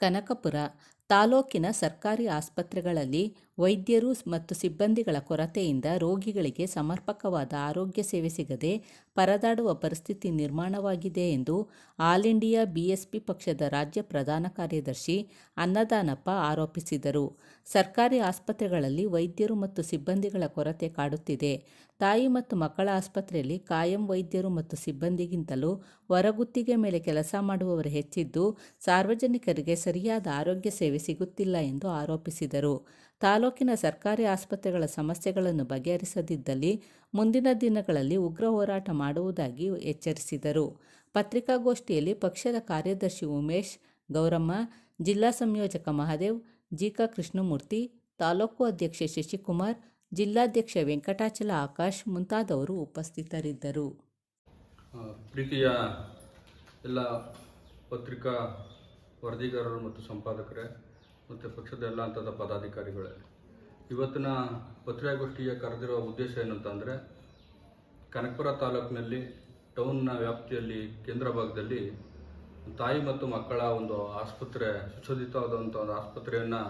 ಕನಕಪುರ ತಾಲೂಕಿನ ಸರ್ಕಾರಿ ಆಸ್ಪತ್ರೆಗಳಲ್ಲಿ ವೈದ್ಯರು ಮತ್ತು ಸಿಬ್ಬಂದಿಗಳ ಕೊರತೆಯಿಂದ ರೋಗಿಗಳಿಗೆ ಸಮರ್ಪಕವಾದ ಆರೋಗ್ಯ ಸೇವೆ ಸಿಗದೆ ಪರದಾಡುವ ಪರಿಸ್ಥಿತಿ ನಿರ್ಮಾಣವಾಗಿದೆ ಎಂದು ಆಲ್ ಇಂಡಿಯಾ ಬಿಎಸ್ಪಿ ಪಕ್ಷದ ರಾಜ್ಯ ಪ್ರಧಾನ ಕಾರ್ಯದರ್ಶಿ ಅನ್ನದಾನಪ್ಪ ಆರೋಪಿಸಿದರು. ಸರ್ಕಾರಿ ಆಸ್ಪತ್ರೆಗಳಲ್ಲಿ ವೈದ್ಯರು ಮತ್ತು ಸಿಬ್ಬಂದಿಗಳ ಕೊರತೆ ಕಾಡುತ್ತಿದೆ. ತಾಯಿ ಮತ್ತು ಮಕ್ಕಳ ಆಸ್ಪತ್ರೆಯಲ್ಲಿ ಕಾಯಂ ವೈದ್ಯರು ಮತ್ತು ಸಿಬ್ಬಂದಿಗಿಂತಲೂ ಹೊರಗುತ್ತಿಗೆ ಮೇಲೆ ಕೆಲಸ ಮಾಡುವವರು ಹೆಚ್ಚಿದ್ದು, ಸಾರ್ವಜನಿಕರಿಗೆ ಸರಿಯಾದ ಆರೋಗ್ಯ ಸೇವೆ ಸಿಗುತ್ತಿಲ್ಲ ಎಂದು ಆರೋಪಿಸಿದರು. ತಾಲೂಕಿನ ಸರ್ಕಾರಿ ಆಸ್ಪತ್ರೆಗಳ ಸಮಸ್ಯೆಗಳನ್ನು ಬಗೆಹರಿಸದಿದ್ದಲ್ಲಿ ಮುಂದಿನ ದಿನಗಳಲ್ಲಿ ಉಗ್ರ ಹೋರಾಟ ಮಾಡುವುದಾಗಿ ಎಚ್ಚರಿಸಿದರು. ಪತ್ರಿಕಾಗೋಷ್ಠಿಯಲ್ಲಿ ಪಕ್ಷದ ಕಾರ್ಯದರ್ಶಿ ಉಮೇಶ್, ಗೌರಮ್ಮ, ಜಿಲ್ಲಾ ಸಂಯೋಜಕ ಮಹದೇವ್ ಜಿಕಾ ಕೃಷ್ಣಮೂರ್ತಿ, ತಾಲೂಕು ಅಧ್ಯಕ್ಷ ಶಶಿಕುಮಾರ್, ಜಿಲ್ಲಾಧ್ಯಕ್ಷ ವೆಂಕಟಾಚಲ ಆಕಾಶ್ ಮುಂತಾದವರು ಉಪಸ್ಥಿತರಿದ್ದರು. ಪ್ರೀತಿಯ ಎಲ್ಲ ಪತ್ರಿಕಾ ವರದಿಗಾರರು ಮತ್ತು ಸಂಪಾದಕರೇ ಮತ್ತು ಪಕ್ಷದ ಎಲ್ಲ ಹಂತದ ಪದಾಧಿಕಾರಿಗಳೇ. ಇವತ್ತಿನ ಪತ್ರಿಕಾಗೋಷ್ಠಿಯ ಕರೆದಿರುವ ಉದ್ದೇಶ ಏನಂತಂದರೆ, ಕನಕಪುರ ತಾಲೂಕಿನಲ್ಲಿ ಟೌನ್ನ ವ್ಯಾಪ್ತಿಯಲ್ಲಿ ಕೇಂದ್ರ ಭಾಗದಲ್ಲಿ ತಾಯಿ ಮತ್ತು ಮಕ್ಕಳ ಒಂದು ಆಸ್ಪತ್ರೆ, ಸುಸಜ್ಜಿತವಾದಂಥ ಒಂದು ಆಸ್ಪತ್ರೆಯನ್ನು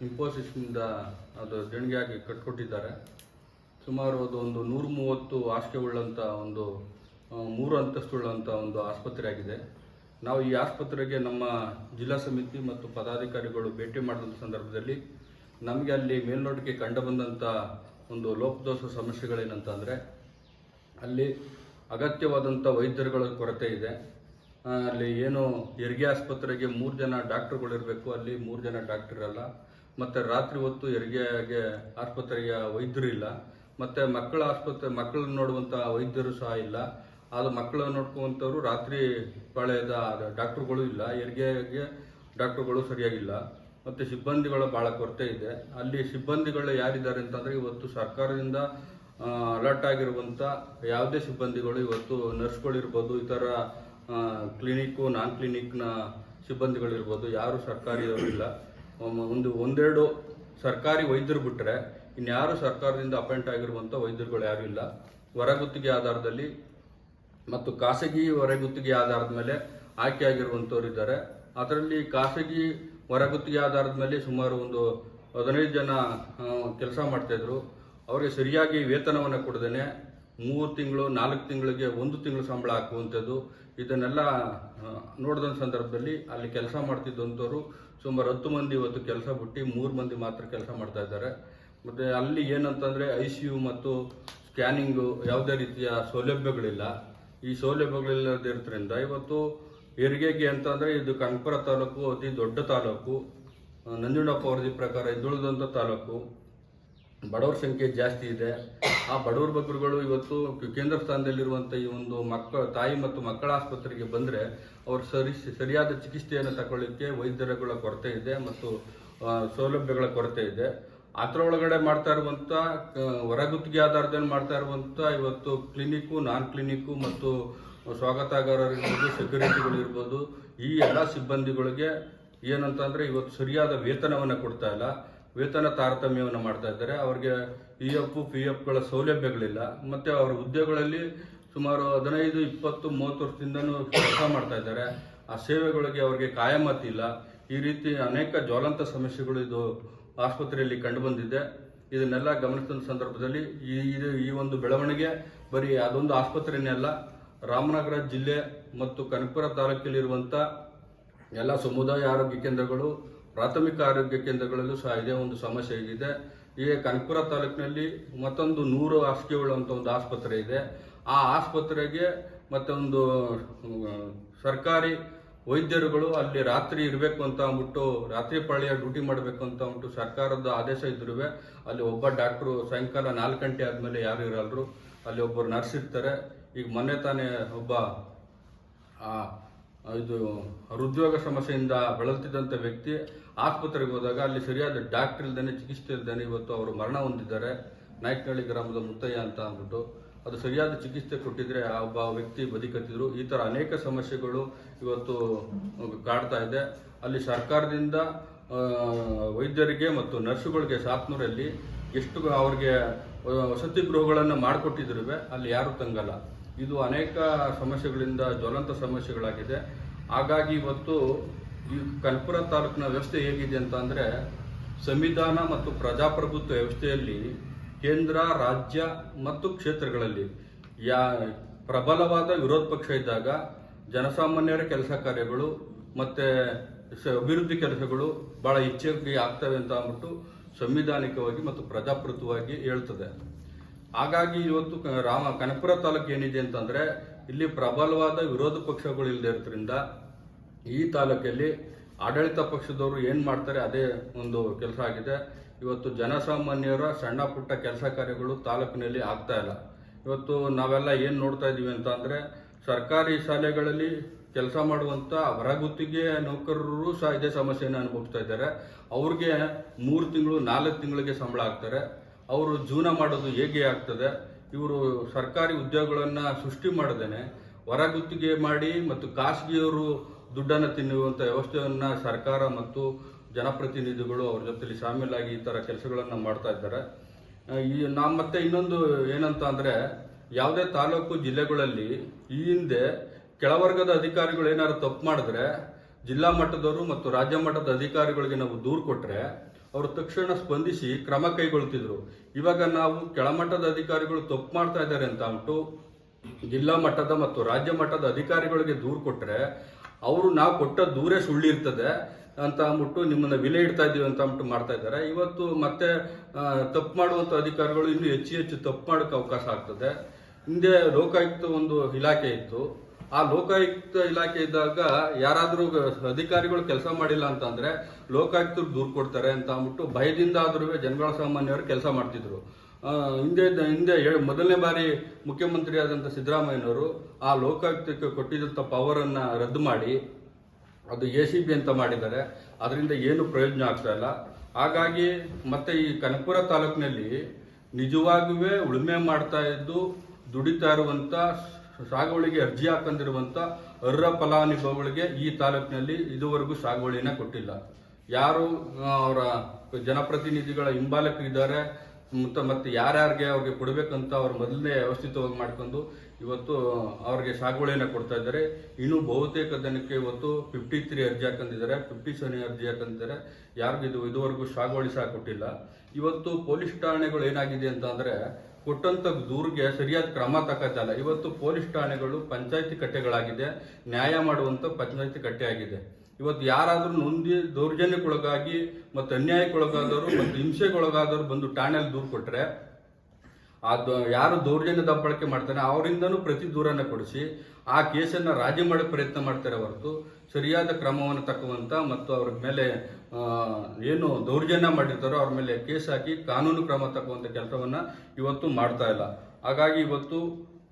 ಇನ್ಫೋಸಿಸ್ನಿಂದ ಅದು ದೇಣಿಗೆಯಾಗಿ ಕಟ್ಕೊಟ್ಟಿದ್ದಾರೆ. ಸುಮಾರು ಅದು ಒಂದು ನೂರು ಮೂವತ್ತು ಹಾಸಿಗೆ ಉಳ್ಳಂಥ ಒಂದು, ಮೂರು ಅಂತಸ್ತುಳ್ಳಂಥ ಒಂದು ಆಸ್ಪತ್ರೆ ಆಗಿದೆ ನಾವು ಈ ಆಸ್ಪತ್ರೆಗೆ ನಮ್ಮ ಜಿಲ್ಲಾ ಸಮಿತಿ ಮತ್ತು ಪದಾಧಿಕಾರಿಗಳು ಭೇಟಿ ಮಾಡಿದಂಥ ಸಂದರ್ಭದಲ್ಲಿ ನಮಗೆ ಅಲ್ಲಿ ಮೇಲ್ನೋಟಕ್ಕೆ ಕಂಡುಬಂದಂಥ ಒಂದು ಲೋಪದೋಷ ಸಮಸ್ಯೆಗಳೇನಂತಂದರೆ ಅಲ್ಲಿ ಅಗತ್ಯವಾದಂಥ ವೈದ್ಯರುಗಳ ಕೊರತೆ ಇದೆ. ಅಲ್ಲಿ ಏನು ಹೆರಿಗೆ ಆಸ್ಪತ್ರೆಗೆ ಮೂರು ಜನ ಡಾಕ್ಟ್ರುಗಳಿರಬೇಕು ಅಲ್ಲಿ ಮೂರು ಜನ ಡಾಕ್ಟರ್ ಇರಲ್ಲ ಮತ್ತು ರಾತ್ರಿ ಹೊತ್ತು ಹೆರಿಗೆಗೆ ಆಸ್ಪತ್ರೆಯ ವೈದ್ಯರು ಇಲ್ಲ. ಮತ್ತು ಮಕ್ಕಳ ಆಸ್ಪತ್ರೆ, ಮಕ್ಕಳನ್ನ ನೋಡುವಂಥ ವೈದ್ಯರು ಸಹ ಇಲ್ಲ. ಅದು ಮಕ್ಕಳು ನೋಡ್ಕೊಂಥವ್ರು ರಾತ್ರಿ ಪಾಳ್ಯದ ಡಾಕ್ಟ್ರುಗಳು ಇಲ್ಲ ಹೆರಿಗೆಗೆ ಡಾಕ್ಟ್ರುಗಳು ಸರಿಯಾಗಿಲ್ಲ. ಮತ್ತು ಸಿಬ್ಬಂದಿಗಳ ಭಾಳ ಕೊರತೆ ಇದೆ. ಅಲ್ಲಿ ಸಿಬ್ಬಂದಿಗಳು ಯಾರಿದ್ದಾರೆ ಅಂತಂದರೆ ಇವತ್ತು ಸರ್ಕಾರದಿಂದ ಅಲರ್ಟ್ ಆಗಿರುವಂಥ ಯಾವುದೇ ಸಿಬ್ಬಂದಿಗಳು ಇವತ್ತು ನರ್ಸ್ಗಳಿರ್ಬೋದು ಇತರ ಕ್ಲಿನಿಕ್ಕು ನಾನ್ ಕ್ಲಿನಿಕ್ನ ಸಿಬ್ಬಂದಿಗಳಿರ್ಬೋದು ಯಾರು ಇಲ್ಲ. ಒಂದು, ಒಂದೆರಡು ಸರ್ಕಾರಿ ವೈದ್ಯರು ಬಿಟ್ಟರೆ ಇನ್ಯಾರು ಸರ್ಕಾರದಿಂದ ಅಪಾಯಿಂಟ್ ಆಗಿರುವಂಥ ವೈದ್ಯರುಗಳು ಯಾರೂ ಇಲ್ಲ. ಹೊರಗುತ್ತಿಗೆ ಆಧಾರದಲ್ಲಿ ಮತ್ತು ಖಾಸಗಿ ಹೊರಗುತ್ತಿಗೆ ಆಧಾರದ ಮೇಲೆ ಆಯ್ಕೆಯಾಗಿರುವಂಥವ್ರು ಇದ್ದಾರೆ. ಅದರಲ್ಲಿ ಖಾಸಗಿ ಹೊರಗುತ್ತಿಗೆ ಆಧಾರದ ಮೇಲೆ ಸುಮಾರು ಒಂದು ಹದಿನೈದು ಜನ ಕೆಲಸ ಮಾಡ್ತಾಯಿದ್ರು ಅವರಿಗೆ ಸರಿಯಾಗಿ ವೇತನವನ್ನು ಕೊಡದೇನೆ ಮೂರು ತಿಂಗಳು, ನಾಲ್ಕು ತಿಂಗಳಿಗೆ ಒಂದು ತಿಂಗಳು ಸಂಬಳ ಹಾಕುವಂಥದ್ದು. ಇದನ್ನೆಲ್ಲ ನೋಡಿದ ಸಂದರ್ಭದಲ್ಲಿ ಅಲ್ಲಿ ಕೆಲಸ ಮಾಡ್ತಿದ್ದಂಥವ್ರು ಸುಮಾರು ಹತ್ತು ಮಂದಿ ಇವತ್ತು ಕೆಲಸ ಬಿಟ್ಟು ಮೂರು ಮಂದಿ ಮಾತ್ರ ಕೆಲಸ ಮಾಡ್ತಾ ಇದ್ದಾರೆ. ಮತ್ತು ಅಲ್ಲಿ ಏನಂತಂದರೆ ಐ ಸಿ ಯು ಮತ್ತು ಸ್ಕ್ಯಾನಿಂಗು ಯಾವುದೇ ರೀತಿಯ ಸೌಲಭ್ಯಗಳಿಲ್ಲ. ಈ ಸೌಲಭ್ಯಗಳಿಲ್ಲದಿರೋದ್ರಿಂದ ಇವತ್ತು ಹೆರಿಗೆಗೆ ಅಂತಂದರೆ ಇದು ಕನಕಪುರ ತಾಲೂಕು, ಅತಿ ದೊಡ್ಡ ತಾಲೂಕು ನಂಜುಂಡಪ್ಪ ವರದಿ ಪ್ರಕಾರ ಹಿಂದುಳಿದಂಥ ತಾಲೂಕು. ಬಡವರ ಸಂಖ್ಯೆ ಜಾಸ್ತಿ ಇದೆ. ಆ ಬಡವರ ಬಗ್ಗರುಗಳು ಇವತ್ತು ಕೇಂದ್ರ ಸ್ಥಾನದಲ್ಲಿರುವಂಥ ಈ ಒಂದು ಮಕ್ಕಳ, ತಾಯಿ ಮತ್ತು ಮಕ್ಕಳ ಆಸ್ಪತ್ರೆಗೆ ಬಂದರೆ ಅವರು ಸರಿ, ಸರಿಯಾದ ಚಿಕಿತ್ಸೆಯನ್ನು ತಗೊಳ್ಳಿಕ್ಕೆ ವೈದ್ಯರುಗಳ ಕೊರತೆ ಇದೆ ಮತ್ತು ಸೌಲಭ್ಯಗಳ ಕೊರತೆ ಇದೆ. ಅದರೊಳಗಡೆ ಮಾಡ್ತಾ ಇರುವಂಥ ಹೊರಗುತ್ತಿಗೆ ಆಧಾರದಲ್ಲಿ ಮಾಡ್ತಾ ಇರುವಂಥ ಇವತ್ತು ಕ್ಲಿನಿಕ್ಕು ನಾನ್ ಕ್ಲಿನಿಕ್ಕು ಮತ್ತು ಸ್ವಾಗತಾಗಾರರಿರ್ಬೋದು ಸೆಕ್ಯೂರಿಟಿಗಳಿರ್ಬೋದು ಈ ಎಲ್ಲ ಸಿಬ್ಬಂದಿಗಳಿಗೆ ಏನಂತಂದರೆ ಇವತ್ತು ಸರಿಯಾದ ವೇತನವನ್ನು ಕೊಡ್ತಾ ಇಲ್ಲ. ವೇತನ ತಾರತಮ್ಯವನ್ನು ಮಾಡ್ತಾ ಇದ್ದಾರೆ. ಅವ್ರಿಗೆ ಇ ಎಫ್ ಪಿ ಎಫ್ಗಳ ಸೌಲಭ್ಯಗಳಿಲ್ಲ. ಮತ್ತು ಅವರ ಹುದ್ದೆಗಳಲ್ಲಿ ಸುಮಾರು ಹದಿನೈದು, ಇಪ್ಪತ್ತು, ಮೂವತ್ತು ವರ್ಷದಿಂದನೂ ಕೆಲಸ ಮಾಡ್ತಾ ಇದ್ದಾರೆ. ಆ ಸೇವೆಗಳಿಗೆ ಅವರಿಗೆ ಕಾಯಮತ್ ಇಲ್ಲ. ಈ ರೀತಿ ಅನೇಕ ಜ್ವಲಂತ ಸಮಸ್ಯೆಗಳು ಇದು ಆಸ್ಪತ್ರೆಯಲ್ಲಿ ಕಂಡುಬಂದಿದೆ ಇದನ್ನೆಲ್ಲ ಗಮನಿಸಿದ ಸಂದರ್ಭದಲ್ಲಿ ಈ ಇದು ಈ ಒಂದು ಬೆಳವಣಿಗೆ ಬರೀ ಅದೊಂದು ಆಸ್ಪತ್ರೆನೇ ಅಲ್ಲ, ರಾಮನಗರ ಜಿಲ್ಲೆ ಮತ್ತು ಕನಕಪುರ ತಾಲೂಕಲ್ಲಿರುವಂಥ ಎಲ್ಲ ಸಮುದಾಯ ಆರೋಗ್ಯ ಕೇಂದ್ರಗಳು, ಪ್ರಾಥಮಿಕ ಆರೋಗ್ಯ ಕೇಂದ್ರಗಳಲ್ಲೂ ಸಹ ಇದೇ ಒಂದು ಸಮಸ್ಯೆ ಇದೆ. ಈ ಕನಕಪುರ ತಾಲೂಕಿನಲ್ಲಿ ಮತ್ತೊಂದು ನೂರು ಹಾಸಿಗೆ ಉಳ್ಳಂಥ ಒಂದು ಆಸ್ಪತ್ರೆ ಇದೆ. ಆ ಆಸ್ಪತ್ರೆಗೆ ಮತ್ತೊಂದು ಸರ್ಕಾರಿ ವೈದ್ಯರುಗಳು ಅಲ್ಲಿ ರಾತ್ರಿ ಇರಬೇಕು ಅಂತ ಅಂದ್ಬಿಟ್ಟು ರಾತ್ರಿ ಪಾಳಿಯ ಡ್ಯೂಟಿ ಮಾಡಬೇಕು ಅಂತ ಅಂದ್ಬಿಟ್ಟು ಸರ್ಕಾರದ ಆದೇಶ ಇದ್ರೂ ಅಲ್ಲಿ ಒಬ್ಬ ಡಾಕ್ಟ್ರು ಸಾಯಂಕಾಲ ನಾಲ್ಕು ಗಂಟೆ ಆದಮೇಲೆ ಯಾರು ಇರಲ್ರು. ಅಲ್ಲಿ ಒಬ್ಬರು ನರ್ಸ್ ಇರ್ತಾರೆ. ಈಗ ಮೊನ್ನೆ ತಾನೇ ಒಬ್ಬ ಇದು ಹೃದ್ರೋಗ ಸಮಸ್ಯೆಯಿಂದ ಬಳಲ್ತಿದ್ದಂಥ ವ್ಯಕ್ತಿ ಆಸ್ಪತ್ರೆಗೆ ಹೋದಾಗ ಅಲ್ಲಿ ಸರಿಯಾದ ಡಾಕ್ಟರ್ ಇಲ್ದೇನೆ ಚಿಕಿತ್ಸೆ ಇಲ್ದೇನೆ ಇವತ್ತು ಅವರು ಮರಣ ಹೊಂದಿದ್ದಾರೆ. ನಾಯಕನಹಳ್ಳಿ ಗ್ರಾಮದ ಮುತ್ತಯ್ಯ ಅಂತ ಅಂದ್ಬಿಟ್ಟು ಅದು ಸರಿಯಾದ ಚಿಕಿತ್ಸೆ ಕೊಟ್ಟಿದ್ರೆ ಆ ಒಬ್ಬ ವ್ಯಕ್ತಿ ಬದುಕತ್ತಿದ್ರು. ಈ ಥರ ಅನೇಕ ಸಮಸ್ಯೆಗಳು ಇವತ್ತು ಕಾಡ್ತಾ ಇದೆ. ಅಲ್ಲಿ ಸರ್ಕಾರದಿಂದ ವೈದ್ಯರಿಗೆ ಮತ್ತು ನರ್ಸುಗಳಿಗೆ ಸಾತ್ನೂರಲ್ಲಿ ಎಷ್ಟು ಅವ್ರಿಗೆ ವಸತಿ ಗೃಹಗಳನ್ನು ಮಾಡಿಕೊಟ್ಟಿದ್ರು ಅಲ್ಲಿ ಯಾರು ತಂಗಲ್ಲ. ಇದು ಅನೇಕ ಸಮಸ್ಯೆಗಳಿಂದ ಜ್ವಲಂತ ಸಮಸ್ಯೆಗಳಾಗಿದೆ. ಹಾಗಾಗಿ ಇವತ್ತು ಈ ಕಲ್ಪುರ ತಾಲೂಕಿನ ವ್ಯವಸ್ಥೆ ಹೇಗಿದೆ ಅಂತ ಅಂದರೆ, ಸಂವಿಧಾನ ಮತ್ತು ಪ್ರಜಾಪ್ರಭುತ್ವ ವ್ಯವಸ್ಥೆಯಲ್ಲಿ ಕೇಂದ್ರ, ರಾಜ್ಯ ಮತ್ತು ಕ್ಷೇತ್ರಗಳಲ್ಲಿ ಯಾ, ಪ್ರಬಲವಾದ ವಿರೋಧ ಪಕ್ಷ ಇದ್ದಾಗ ಜನಸಾಮಾನ್ಯರ ಕೆಲಸ ಕಾರ್ಯಗಳು ಮತ್ತು ಅಭಿವೃದ್ಧಿ ಕೆಲಸಗಳು ಭಾಳ ಹೆಚ್ಚಾಗಿ ಆಗ್ತವೆ ಅಂತ ಅಂದ್ಬಿಟ್ಟು ಸಂವಿಧಾನಿಕವಾಗಿ ಮತ್ತು ಪ್ರಜಾಪ್ರಭುತ್ವವಾಗಿ ಹೇಳ್ತದೆ. ಹಾಗಾಗಿ ಇವತ್ತು ರಾಮ, ಕನಕಪುರ ತಾಲೂಕು ಏನಿದೆ ಅಂತಂದರೆ ಇಲ್ಲಿ ಪ್ರಬಲವಾದ ವಿರೋಧ ಪಕ್ಷಗಳು ಇಲ್ಲದೆ ಇರೋದ್ರಿಂದ ಈ ತಾಲೂಕಲ್ಲಿ ಆಡಳಿತ ಪಕ್ಷದವರು ಏನು ಮಾಡ್ತಾರೆ, ಅದೇ ಒಂದು ಕೆಲಸ ಆಗಿದೆ. ಇವತ್ತು ಜನಸಾಮಾನ್ಯರ ಸಣ್ಣ ಪುಟ್ಟ ಕೆಲಸ ಕಾರ್ಯಗಳು ತಾಲೂಕಿನಲ್ಲಿ ಆಗ್ತಾ ಇಲ್ಲ. ಇವತ್ತು ನಾವೆಲ್ಲ ಏನು ನೋಡ್ತಾ ಇದ್ದೀವಿ ಅಂತ ಅಂದರೆ ಸರ್ಕಾರಿ ಶಾಲೆಗಳಲ್ಲಿ ಕೆಲಸ ಮಾಡುವಂಥ ಹೊರಗುತ್ತಿಗೆ ನೌಕರರು ಸಹ ಇದೇ ಸಮಸ್ಯೆಯನ್ನು ಅನುಭವಿಸ್ತಾ ಇದ್ದಾರೆ. ಅವ್ರಿಗೆ ಮೂರು ತಿಂಗಳು, ನಾಲ್ಕು ತಿಂಗಳಿಗೆ ಸಂಬಳ ಆಗ್ತಾರೆ. ಅವರು ಜೀವನ ಮಾಡೋದು ಹೇಗೆ ಆಗ್ತದೆ? ಇವರು ಸರ್ಕಾರಿ ಉದ್ಯೋಗಗಳನ್ನು ಸೃಷ್ಟಿ ಮಾಡದೇನೆ ಹೊರಗುತ್ತಿಗೆ ಮಾಡಿ ಮತ್ತು ಖಾಸಗಿಯವರು ದುಡ್ಡನ್ನು ತಿನ್ನುವಂಥ ವ್ಯವಸ್ಥೆಯನ್ನು ಸರ್ಕಾರ ಮತ್ತು ಜನಪ್ರತಿನಿಧಿಗಳು ಅವ್ರ ಜೊತೆಲಿ ಶಾಮೀಲಾಗಿ ಈ ಥರ ಕೆಲಸಗಳನ್ನು ಮಾಡ್ತಾ ಇದ್ದಾರೆ. ಈ ನಾ ಮತ್ತೆ ಇನ್ನೊಂದು ಏನಂತ ಅಂದರೆ ಯಾವುದೇ ತಾಲೂಕು ಜಿಲ್ಲೆಗಳಲ್ಲಿ ಈ ಹಿಂದೆ ಕೆಳವರ್ಗದ ಅಧಿಕಾರಿಗಳು ಏನಾದ್ರು ತಪ್ಪು ಮಾಡಿದ್ರೆ ಜಿಲ್ಲಾ ಮಟ್ಟದವರು ಮತ್ತು ರಾಜ್ಯ ಮಟ್ಟದ ಅಧಿಕಾರಿಗಳಿಗೆ ನಾವು ದೂರು ಕೊಟ್ಟರೆ ಅವರು ತಕ್ಷಣ ಸ್ಪಂದಿಸಿ ಕ್ರಮ ಕೈಗೊಳ್ತಿದ್ರು. ಇವಾಗ ನಾವು ಕೆಳಮಟ್ಟದ ಅಧಿಕಾರಿಗಳು ತಪ್ಪು ಮಾಡ್ತಾ ಇದ್ದಾರೆ ಅಂತ ಅಂದ್ಬಿಟ್ಟು ಜಿಲ್ಲಾ ಮಟ್ಟದ ಮತ್ತು ರಾಜ್ಯ ಮಟ್ಟದ ಅಧಿಕಾರಿಗಳಿಗೆ ದೂರು ಕೊಟ್ಟರೆ ಅವರು ನಾವು ಕೊಟ್ಟ ದೂರೇ ಸುಳ್ಳಿರ್ತದೆ ಅಂತ ಅಂದ್ಬಿಟ್ಟು ನಿಮ್ಮನ್ನ ವಿಲೆ ಇಡ್ತಾ ಇದ್ದೀವಿ ಅಂತ ಅಂದ್ಬಿಟ್ಟು ಮಾಡ್ತಾ ಇದ್ದಾರೆ. ಇವತ್ತು ಮತ್ತೆ ತಪ್ಪು ಮಾಡುವಂಥ ಅಧಿಕಾರಿಗಳು ಇನ್ನೂ ಹೆಚ್ಚು ಹೆಚ್ಚು ತಪ್ಪು ಮಾಡೋಕ್ಕೆ ಅವಕಾಶ ಆಗ್ತದೆ. ಹಿಂದೆ ಲೋಕಾಯುಕ್ತ ಒಂದು ಇಲಾಖೆ ಇತ್ತು. ಆ ಲೋಕಾಯುಕ್ತ ಇಲಾಖೆ ಇದ್ದಾಗ ಯಾರಾದರೂ ಅಧಿಕಾರಿಗಳು ಕೆಲಸ ಮಾಡಿಲ್ಲ ಅಂತಂದ್ರೆ ಲೋಕಾಯುಕ್ತರು ದೂರು ಕೊಡ್ತಾರೆ ಅಂತ ಅಂದ್ಬಿಟ್ಟು ಭಯದಿಂದ ಆದ್ರೂ ಜನಗಳ ಸಾಮಾನ್ಯರು ಕೆಲಸ ಮಾಡ್ತಿದ್ರು. ಹಿಂದೆ ಹಿಂದೆ ಮೊದಲನೇ ಬಾರಿ ಮುಖ್ಯಮಂತ್ರಿ ಆದಂಥ ಸಿದ್ದರಾಮಯ್ಯನವರು ಆ ಲೋಕಾಯುಕ್ತಕ್ಕೆ ಕೊಟ್ಟಿದ್ದಂಥ ಪವರನ್ನು ರದ್ದು ಮಾಡಿ ಅದು ಎ ಸಿ ಬಿ ಅಂತ ಮಾಡಿದ್ದಾರೆ. ಅದರಿಂದ ಏನು ಪ್ರಯೋಜನ ಆಗ್ತಾ ಇಲ್ಲ. ಹಾಗಾಗಿ ಮತ್ತೆ ಈ ಕನಕಪುರ ತಾಲೂಕಿನಲ್ಲಿ ನಿಜವಾಗಿಯೂ ಉಳುಮೆ ಮಾಡ್ತಾ ಇದ್ದು, ದುಡಿತಾ ಇರುವಂತ, ಸಾಗುವಳಿಗೆ ಅರ್ಜಿ ಹಾಕೊಂಡಿರುವಂತ ಅರ್ಹ ಫಲಾನುಭವಿಗಳಿಗೆ ಈ ತಾಲೂಕಿನಲ್ಲಿ ಇದುವರೆಗೂ ಸಾಗುವಳಿನ ಕೊಟ್ಟಿಲ್ಲ. ಯಾರು ಅವರ ಜನಪ್ರತಿನಿಧಿಗಳ ಹಿಂಬಾಲಕರಿದ್ದಾರೆ ಮತ್ತು ಮತ್ತೆ ಯಾರ್ಯಾರಿಗೆ ಅವ್ರಿಗೆ ಕೊಡಬೇಕಂತ ಅವ್ರು ಮೊದಲನೇ ವ್ಯವಸ್ಥಿತವಾಗಿ ಮಾಡ್ಕೊಂಡು ಇವತ್ತು ಅವ್ರಿಗೆ ಸಾಗುವಳಿಯನ್ನು ಕೊಡ್ತಾ ಇದ್ದಾರೆ. ಇನ್ನು ಬಹುತೇಕ ದಿನಕ್ಕೆ ಇವತ್ತು ಫಿಫ್ಟಿ ತ್ರೀ ಅರ್ಜಿ ಹಾಕೊಂಡಿದ್ದಾರೆ ಫಿಫ್ಟಿ ಸೆವೆನ್ ಅರ್ಜಿ ಹಾಕೊಂಡಿದ್ದಾರೆ ಯಾರಿಗೂ ಇದು ಇದುವರೆಗೂ ಸಾಗುವಳಿ ಸಹ ಕೊಟ್ಟಿಲ್ಲ. ಇವತ್ತು ಪೊಲೀಸ್ ಠಾಣೆಗಳು ಏನಾಗಿದೆ ಅಂತ ಅಂದರೆ ಕೊಟ್ಟಂಥ ದೂರಿಗೆ ಸರಿಯಾದ ಕ್ರಮ ತಗೋತಲ್ಲ ಇವತ್ತು ಪೊಲೀಸ್ ಠಾಣೆಗಳು ಪಂಚಾಯತಿ ಕಟ್ಟೆಗಳಾಗಿದೆ. ನ್ಯಾಯ ಮಾಡುವಂಥ ಪಂಚಾಯತಿ ಕಟ್ಟೆ ಆಗಿದೆ ಇವತ್ತು ಯಾರಾದರೂ ನೊಂದಿ ದೌರ್ಜನ್ಯಕ್ಕೊಳಗಾಗಿ ಮತ್ತು ಅನ್ಯಾಯಕ್ಕೊಳಗಾದವರು ಮತ್ತು ಹಿಂಸೆಗೊಳಗಾದವರು ಬಂದು ಠಾಣೆಯಲ್ಲಿ ದೂರು ಕೊಟ್ಟರೆ ಅದು ಯಾರು ದೌರ್ಜನ್ಯ ದಬ್ಬಳಕೆ ಮಾಡ್ತಾನೆ ಅವರಿಂದನೂ ಪ್ರತಿ ದೂರನ್ನ ಕೊಡಿಸಿ ಆ ಕೇಸನ್ನು ರಾಜಿ ಮಾಡೋ ಪ್ರಯತ್ನ ಮಾಡ್ತಾರೆ ಹೊರತು ಸರಿಯಾದ ಕ್ರಮವನ್ನು ತಕ್ಕುವಂಥ ಮತ್ತು ಅವ್ರ ಮೇಲೆ ಏನು ದೌರ್ಜನ್ಯ ಮಾಡಿರ್ತಾರೋ ಅವ್ರ ಮೇಲೆ ಕೇಸ್ ಹಾಕಿ ಕಾನೂನು ಕ್ರಮ ತಕ್ಕುವಂಥ ಕೆಲಸವನ್ನು ಇವತ್ತು ಮಾಡ್ತಾ ಇಲ್ಲ. ಹಾಗಾಗಿ ಇವತ್ತು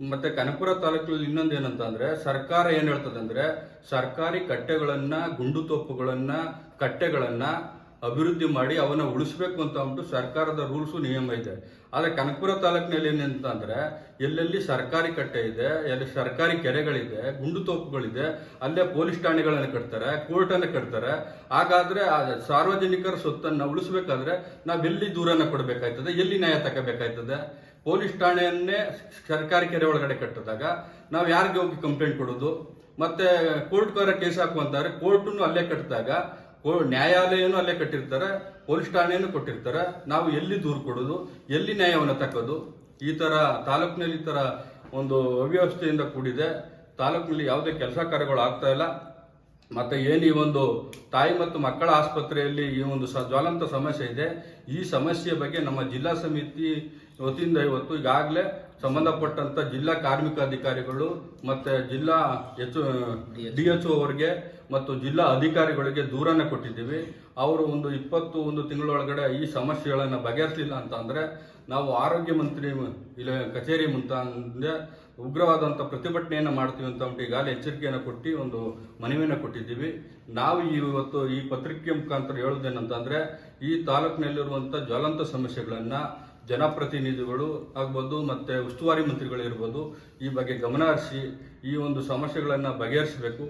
ಮತ್ತೆ ಕನಕಪುರ ತಾಲೂಕಿನಲ್ಲಿ ಇನ್ನೊಂದು ಏನಂತಂದರೆ ಸರ್ಕಾರ ಏನು ಹೇಳ್ತದೆ ಅಂದರೆ ಸರ್ಕಾರಿ ಕಟ್ಟೆಗಳನ್ನು, ಗುಂಡು ತೋಪುಗಳನ್ನು, ಕಟ್ಟೆಗಳನ್ನು ಅಭಿವೃದ್ಧಿ ಮಾಡಿ ಅವನ್ನ ಉಳಿಸ್ಬೇಕು ಅಂತ ಅಂದ್ಬಿಟ್ಟು ಸರ್ಕಾರದ ರೂಲ್ಸು ನಿಯಮ ಇದೆ. ಆದರೆ ಕನಕಪುರ ತಾಲೂಕಿನಲ್ಲಿ ಏನಂತಂದರೆ ಎಲ್ಲೆಲ್ಲಿ ಸರ್ಕಾರಿ ಕಟ್ಟೆ ಇದೆ, ಎಲ್ಲಿ ಸರ್ಕಾರಿ ಕೆರೆಗಳಿದೆ, ಗುಂಡು ತೋಪುಗಳಿದೆ, ಅಲ್ಲೇ ಪೊಲೀಸ್ ಠಾಣೆಗಳನ್ನು ಕಟ್ತಾರೆ ಕೋರ್ಟ್ ಅನ್ನ ಕಟ್ತಾರೆ. ಹಾಗಾದ್ರೆ ಆ ಸಾರ್ವಜನಿಕರ ಸೊತ್ತನ್ನ ಉಳಿಸ್ಬೇಕಾದ್ರೆ ನಾವೆಲ್ಲಿ ದೂರನ ಕೊಡಬೇಕಾಯ್ತದೆ, ಎಲ್ಲಿ ನ್ಯಾಯ ತಗೋಬೇಕಾಯ್ತದೆ? ಪೊಲೀಸ್ ಠಾಣೆಯನ್ನೇ ಸರ್ಕಾರಿ ಕೆರೆ ಒಳಗಡೆ ಕಟ್ಟಿದಾಗ ನಾವು ಯಾರಿಗೆ ಹೋಗಿ ಕಂಪ್ಲೇಂಟ್ ಕೊಡೋದು? ಮತ್ತೆ ಕೋರ್ಟ್ ಕೋರ್ಟ್ಗಾರ ಕೇಸ್ ಹಾಕುವಂತಾರೆ, ಕೋರ್ಟನ್ನು ಅಲ್ಲೇ ಕಟ್ಟಿದಾಗ ನ್ಯಾಯಾಲಯನೂ ಅಲ್ಲೇ ಕಟ್ಟಿರ್ತಾರೆ, ಪೊಲೀಸ್ ಠಾಣೆಯನ್ನು ಕೊಟ್ಟಿರ್ತಾರೆ. ನಾವು ಎಲ್ಲಿ ದೂರು ಕೊಡೋದು? ಎಲ್ಲಿ ನ್ಯಾಯವನ್ನು ತಕ್ಕೋದು ಈ ಥರ ತಾಲೂಕಿನಲ್ಲಿ ಈ ಥರ ಒಂದು ಅವ್ಯವಸ್ಥೆಯಿಂದ ಕೂಡಿದೆ. ತಾಲೂಕಿನಲ್ಲಿ ಯಾವುದೇ ಕೆಲಸ ಕಾರ್ಯಗಳು ಆಗ್ತಾ ಇಲ್ಲ. ಮತ್ತೆ ಏನು ಈ ಒಂದು ತಾಯಿ ಮತ್ತು ಮಕ್ಕಳ ಆಸ್ಪತ್ರೆಯಲ್ಲಿ ಈ ಒಂದು ಸ ಜ್ವಲಂತ ಸಮಸ್ಯೆ ಇದೆ. ಈ ಸಮಸ್ಯೆ ಬಗ್ಗೆ ನಮ್ಮ ಜಿಲ್ಲಾ ಸಮಿತಿ ವತಿಯಿಂದ ಇವತ್ತು ಈಗಾಗಲೇ ಸಂಬಂಧಪಟ್ಟಂತ ಜಿಲ್ಲಾ ಕಾರ್ಮಿಕ ಅಧಿಕಾರಿಗಳು ಮತ್ತೆ ಜಿಲ್ಲಾ ಎಚ್, ಡಿ ಎಚ್ ಅವರಿಗೆ ಮತ್ತು ಜಿಲ್ಲಾ ಅಧಿಕಾರಿಗಳಿಗೆ ದೂರನ್ನು ಕೊಟ್ಟಿದ್ದೀವಿ. ಅವರು ಒಂದು ಇಪ್ಪತ್ತು ಒಂದು ತಿಂಗಳೊಳಗಡೆ ಈ ಸಮಸ್ಯೆಗಳನ್ನು ಬಗೆಹರಿಸಲಿಲ್ಲ ಅಂತ ನಾವು ಆರೋಗ್ಯ ಮಂತ್ರಿ ಇಲ್ಲ ಕಚೇರಿ ಮುಂತಾದ ಉಗ್ರವಾದಂಥ ಪ್ರತಿಭಟನೆಯನ್ನು ಮಾಡ್ತೀವಿ ಅಂತ ಉಂಟು ಈಗಾಗಲೇ ಎಚ್ಚರಿಕೆಯನ್ನು ಕೊಟ್ಟು ಒಂದು ಮನವಿಯನ್ನು ಕೊಟ್ಟಿದ್ದೀವಿ. ನಾವು ಇವತ್ತು ಈ ಪತ್ರಿಕೆ ಮುಖಾಂತರ ಹೇಳೋದೇನಂತಂದರೆ ಈ ತಾಲೂಕಿನಲ್ಲಿರುವಂಥ ಜ್ವಲಂತ ಸಮಸ್ಯೆಗಳನ್ನು ಜನಪ್ರತಿನಿಧಿಗಳು ಆಗ್ಬೋದು ಮತ್ತು ಉಸ್ತುವಾರಿ ಮಂತ್ರಿಗಳಿರ್ಬೋದು ಈ ಬಗ್ಗೆ ಗಮನ ಹರಿಸಿ ಈ ಒಂದು ಸಮಸ್ಯೆಗಳನ್ನು ಬಗೆಹರಿಸಬೇಕು.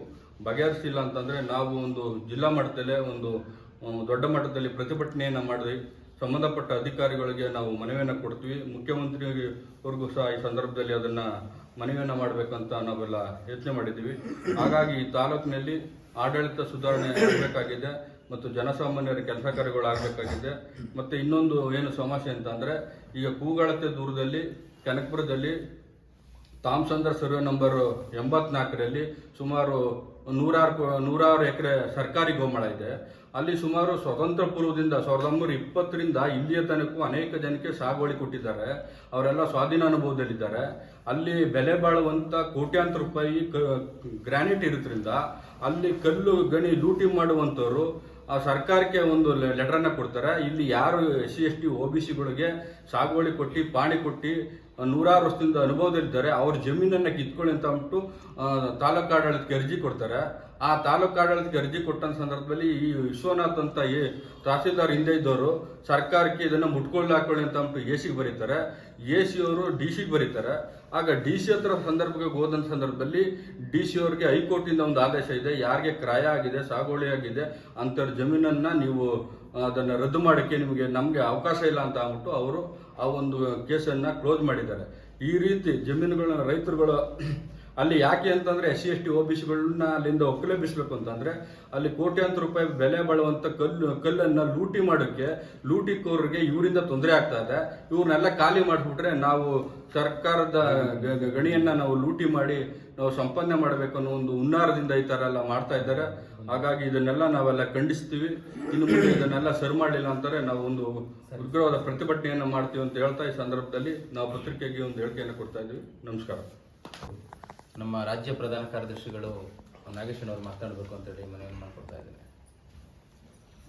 ಬಗೆಹರಿಸಿಲ್ಲ ಅಂತಂದರೆ ನಾವು ಒಂದು ಜಿಲ್ಲಾ ಮಟ್ಟದಲ್ಲೇ ಒಂದು ದೊಡ್ಡ ಮಟ್ಟದಲ್ಲಿ ಪ್ರತಿಭಟನೆಯನ್ನು ಮಾಡಿ ಸಂಬಂಧಪಟ್ಟ ಅಧಿಕಾರಿಗಳಿಗೆ ನಾವು ಮನವಿಯನ್ನು ಕೊಡ್ತೀವಿ. ಮುಖ್ಯಮಂತ್ರಿವರೆಗೂ ಸಹ ಈ ಸಂದರ್ಭದಲ್ಲಿ ಅದನ್ನು ಮನವಿಯನ್ನು ಮಾಡಬೇಕಂತ ನಾವೆಲ್ಲ ಯೋಚನೆ ಮಾಡಿದ್ದೀವಿ. ಹಾಗಾಗಿ ಈ ತಾಲೂಕಿನಲ್ಲಿ ಆಡಳಿತ ಸುಧಾರಣೆ ಆಗಬೇಕಾಗಿದೆ. ಮತ್ತು ಜನಸಾಮಾನ್ಯರ ಕೆಲಸ ಕಾರ್ಯಗಳಾಗಬೇಕಾಗಿದೆ. ಮತ್ತು ಇನ್ನೊಂದು ಏನು ಸಮಸ್ಯೆ ಅಂತಂದರೆ, ಈಗ ಕೂಗಳತೆ ದೂರದಲ್ಲಿ, ಕನಕಪುರದಲ್ಲಿ ತಾಮ್ಸಂದರ್ ಸರ್ವೆ ನಂಬರ್ ಎಂಬತ್ನಾಲ್ಕರಲ್ಲಿ ಸುಮಾರು ನೂರಾರು ನೂರಾರು ಎಕರೆ ಸರ್ಕಾರಿ ಗೋಮಾಳ ಇದೆ. ಅಲ್ಲಿ ಸುಮಾರು ಸ್ವತಂತ್ರ ಪೂರ್ವದಿಂದ ಸಾವಿರದ ಒಂಬೈನೂರ ಇಪ್ಪತ್ತರಿಂದ ಇಲ್ಲಿಯ ತನಕೂ ಅನೇಕ ಜನಕ್ಕೆ ಸಾಗುವಳಿ ಕೊಟ್ಟಿದ್ದಾರೆ. ಅವರೆಲ್ಲ ಸ್ವಾಧೀನ ಅನುಭವದಲ್ಲಿದ್ದಾರೆ. ಅಲ್ಲಿ ಬೆಲೆ ಬಾಳುವಂಥ ಕೋಟ್ಯಾಂತರ ರೂಪಾಯಿ ಗ್ರಾನೈಟ್ ಇರೋದ್ರಿಂದ ಅಲ್ಲಿ ಕಲ್ಲು ಗಣಿ ಲೂಟಿ ಮಾಡುವಂಥವ್ರು ಆ ಸರ್ಕಾರಕ್ಕೆ ಒಂದು ಲೆಟರ್ ಅನ್ನ ಕೊಡ್ತಾರೆ. ಇಲ್ಲಿ ಯಾರು S C S T O B ಸಿಗಳಿಗೆ ಸಾಗುವಳಿ ಕೊಟ್ಟು ಪಾಣಿ ಕೊಟ್ಟು ನೂರಾರು ವರ್ಷದಿಂದ ಅನುಭವದಲ್ಲಿದ್ದಾರೆ. ಅವ್ರ ಜಮೀನನ್ನು ಕಿತ್ಕೊಳ್ಳಿ ಅಂತ ಅಂದ್ಬಿಟ್ಟು ಆ, ತಾಲೂಕು ಆಡಳಿತಕ್ಕೆ ಅರ್ಜಿ ಕೊಡ್ತಾರೆ. ಆ ತಾಲೂಕು ಆಡಳಿತಕ್ಕೆ ಅರ್ಜಿ ಕೊಟ್ಟ ಸಂದರ್ಭದಲ್ಲಿ ಈ ವಿಶ್ವನಾಥ್ ಅಂತ ಏ ತಹಸೀಲ್ದಾರ್ ಹಿಂದೆ ಇದ್ದವರು, ಸರ್ಕಾರಕ್ಕೆ ಇದನ್ನು ಮುಟ್ಕೊಳ್ಳಿ ಹಾಕೊಳ್ಳಿ ಅಂತ ಅಂದ್ಬಿಟ್ಟು ಎ ಸಿಗೆ ಬರೀತಾರೆ. ಎ ಸಿ ಅವರು ಡಿ ಸಿಗೆ ಬರೀತಾರೆ. ಆಗ ಡಿ ಸಿ ಹತ್ರ ಸಂದರ್ಭಕ್ಕೆ ಹೋದಂಥ ಸಂದರ್ಭದಲ್ಲಿ ಡಿ ಸಿ ಅವರಿಗೆ ಹೈಕೋರ್ಟಿಂದ ಒಂದು ಆದೇಶ ಇದೆ, ಯಾರಿಗೆ ಕ್ರಯ ಆಗಿದೆ, ಸಾಗುವಳಿ ಆಗಿದೆ, ಅಂಥವ್ರ ಜಮೀನನ್ನು ನೀವು ಅದನ್ನು ರದ್ದು ಮಾಡೋಕ್ಕೆ ನಿಮಗೆ ನಮಗೆ ಅವಕಾಶ ಇಲ್ಲ ಅಂತ ಅಂದ್ಬಿಟ್ಟು ಅವರು ಆ ಒಂದು ಕೇಸನ್ನು ಕ್ಲೋಸ್ ಮಾಡಿದ್ದಾರೆ. ಈ ರೀತಿ ಜಮೀನುಗಳನ್ನ ರೈತರುಗಳು ಅಲ್ಲಿ ಯಾಕೆ ಅಂತಂದ್ರೆ S C, S T O B ಸಿಗಳನ್ನ ಅಲ್ಲಿಂದ ಒಕ್ಕಲೆಬ್ಬಿಸ್ಬೇಕು ಅಂತಂದ್ರೆ ಅಲ್ಲಿ ಕೋಟ್ಯಾಂತರ ರೂಪಾಯಿ ಬೆಲೆ ಬಾಳುವಂತ ಕಲ್ಲು, ಕಲ್ಲನ್ನ ಲೂಟಿ ಮಾಡೋಕ್ಕೆ ಲೂಟಿಕೋರ್ಗೆ ಇವರಿಂದ ತೊಂದರೆ ಆಗ್ತಾ ಇದೆ. ಇವ್ರನ್ನೆಲ್ಲ ಖಾಲಿ ಮಾಡಿಬಿಟ್ರೆ ನಾವು ಸರ್ಕಾರದ ಗಣಿಯನ್ನ ನಾವು ಲೂಟಿ ಮಾಡಿ ನಾವು ಸಂಪಾದನೆ ಮಾಡಬೇಕು ಅನ್ನೋ ಒಂದು ಹುನ್ನಾರದಿಂದ ಈ ತರ ಎಲ್ಲ ಮಾಡ್ತಾ ಇದ್ದಾರೆ. ಹಾಗಾಗಿ ಇದನ್ನೆಲ್ಲ ನಾವೆಲ್ಲ ಖಂಡಿಸ್ತೀವಿ. ಇನ್ನು ಮುಂದೆ ಇದನ್ನೆಲ್ಲ ಸರಿ ಮಾಡಲಿಲ್ಲ ಅಂತಾರೆ ನಾವು ಒಂದು ಉಗ್ರವಾದ ಪ್ರತಿಭಟನೆಯನ್ನ ಮಾಡ್ತೀವಿ ಅಂತ ಹೇಳ್ತಾ ಈ ಸಂದರ್ಭದಲ್ಲಿ ನಾವು ಪತ್ರಿಕೆಗೆ ಒಂದು ಹೇಳಿಕೆಯನ್ನು ಕೊಡ್ತಾ ಇದ್ದೀವಿ. ನಮಸ್ಕಾರ. ನಮ್ಮ ರಾಜ್ಯ ಪ್ರಧಾನ ಕಾರ್ಯದರ್ಶಿಗಳು ನಾಗೇಶನವರು ಮಾತನಾಡಬೇಕು ಅಂತೇಳಿ ಮನವಿ ಮಾಡ್ಕೊಡ್ತಾ ಇದ್ದೇನೆ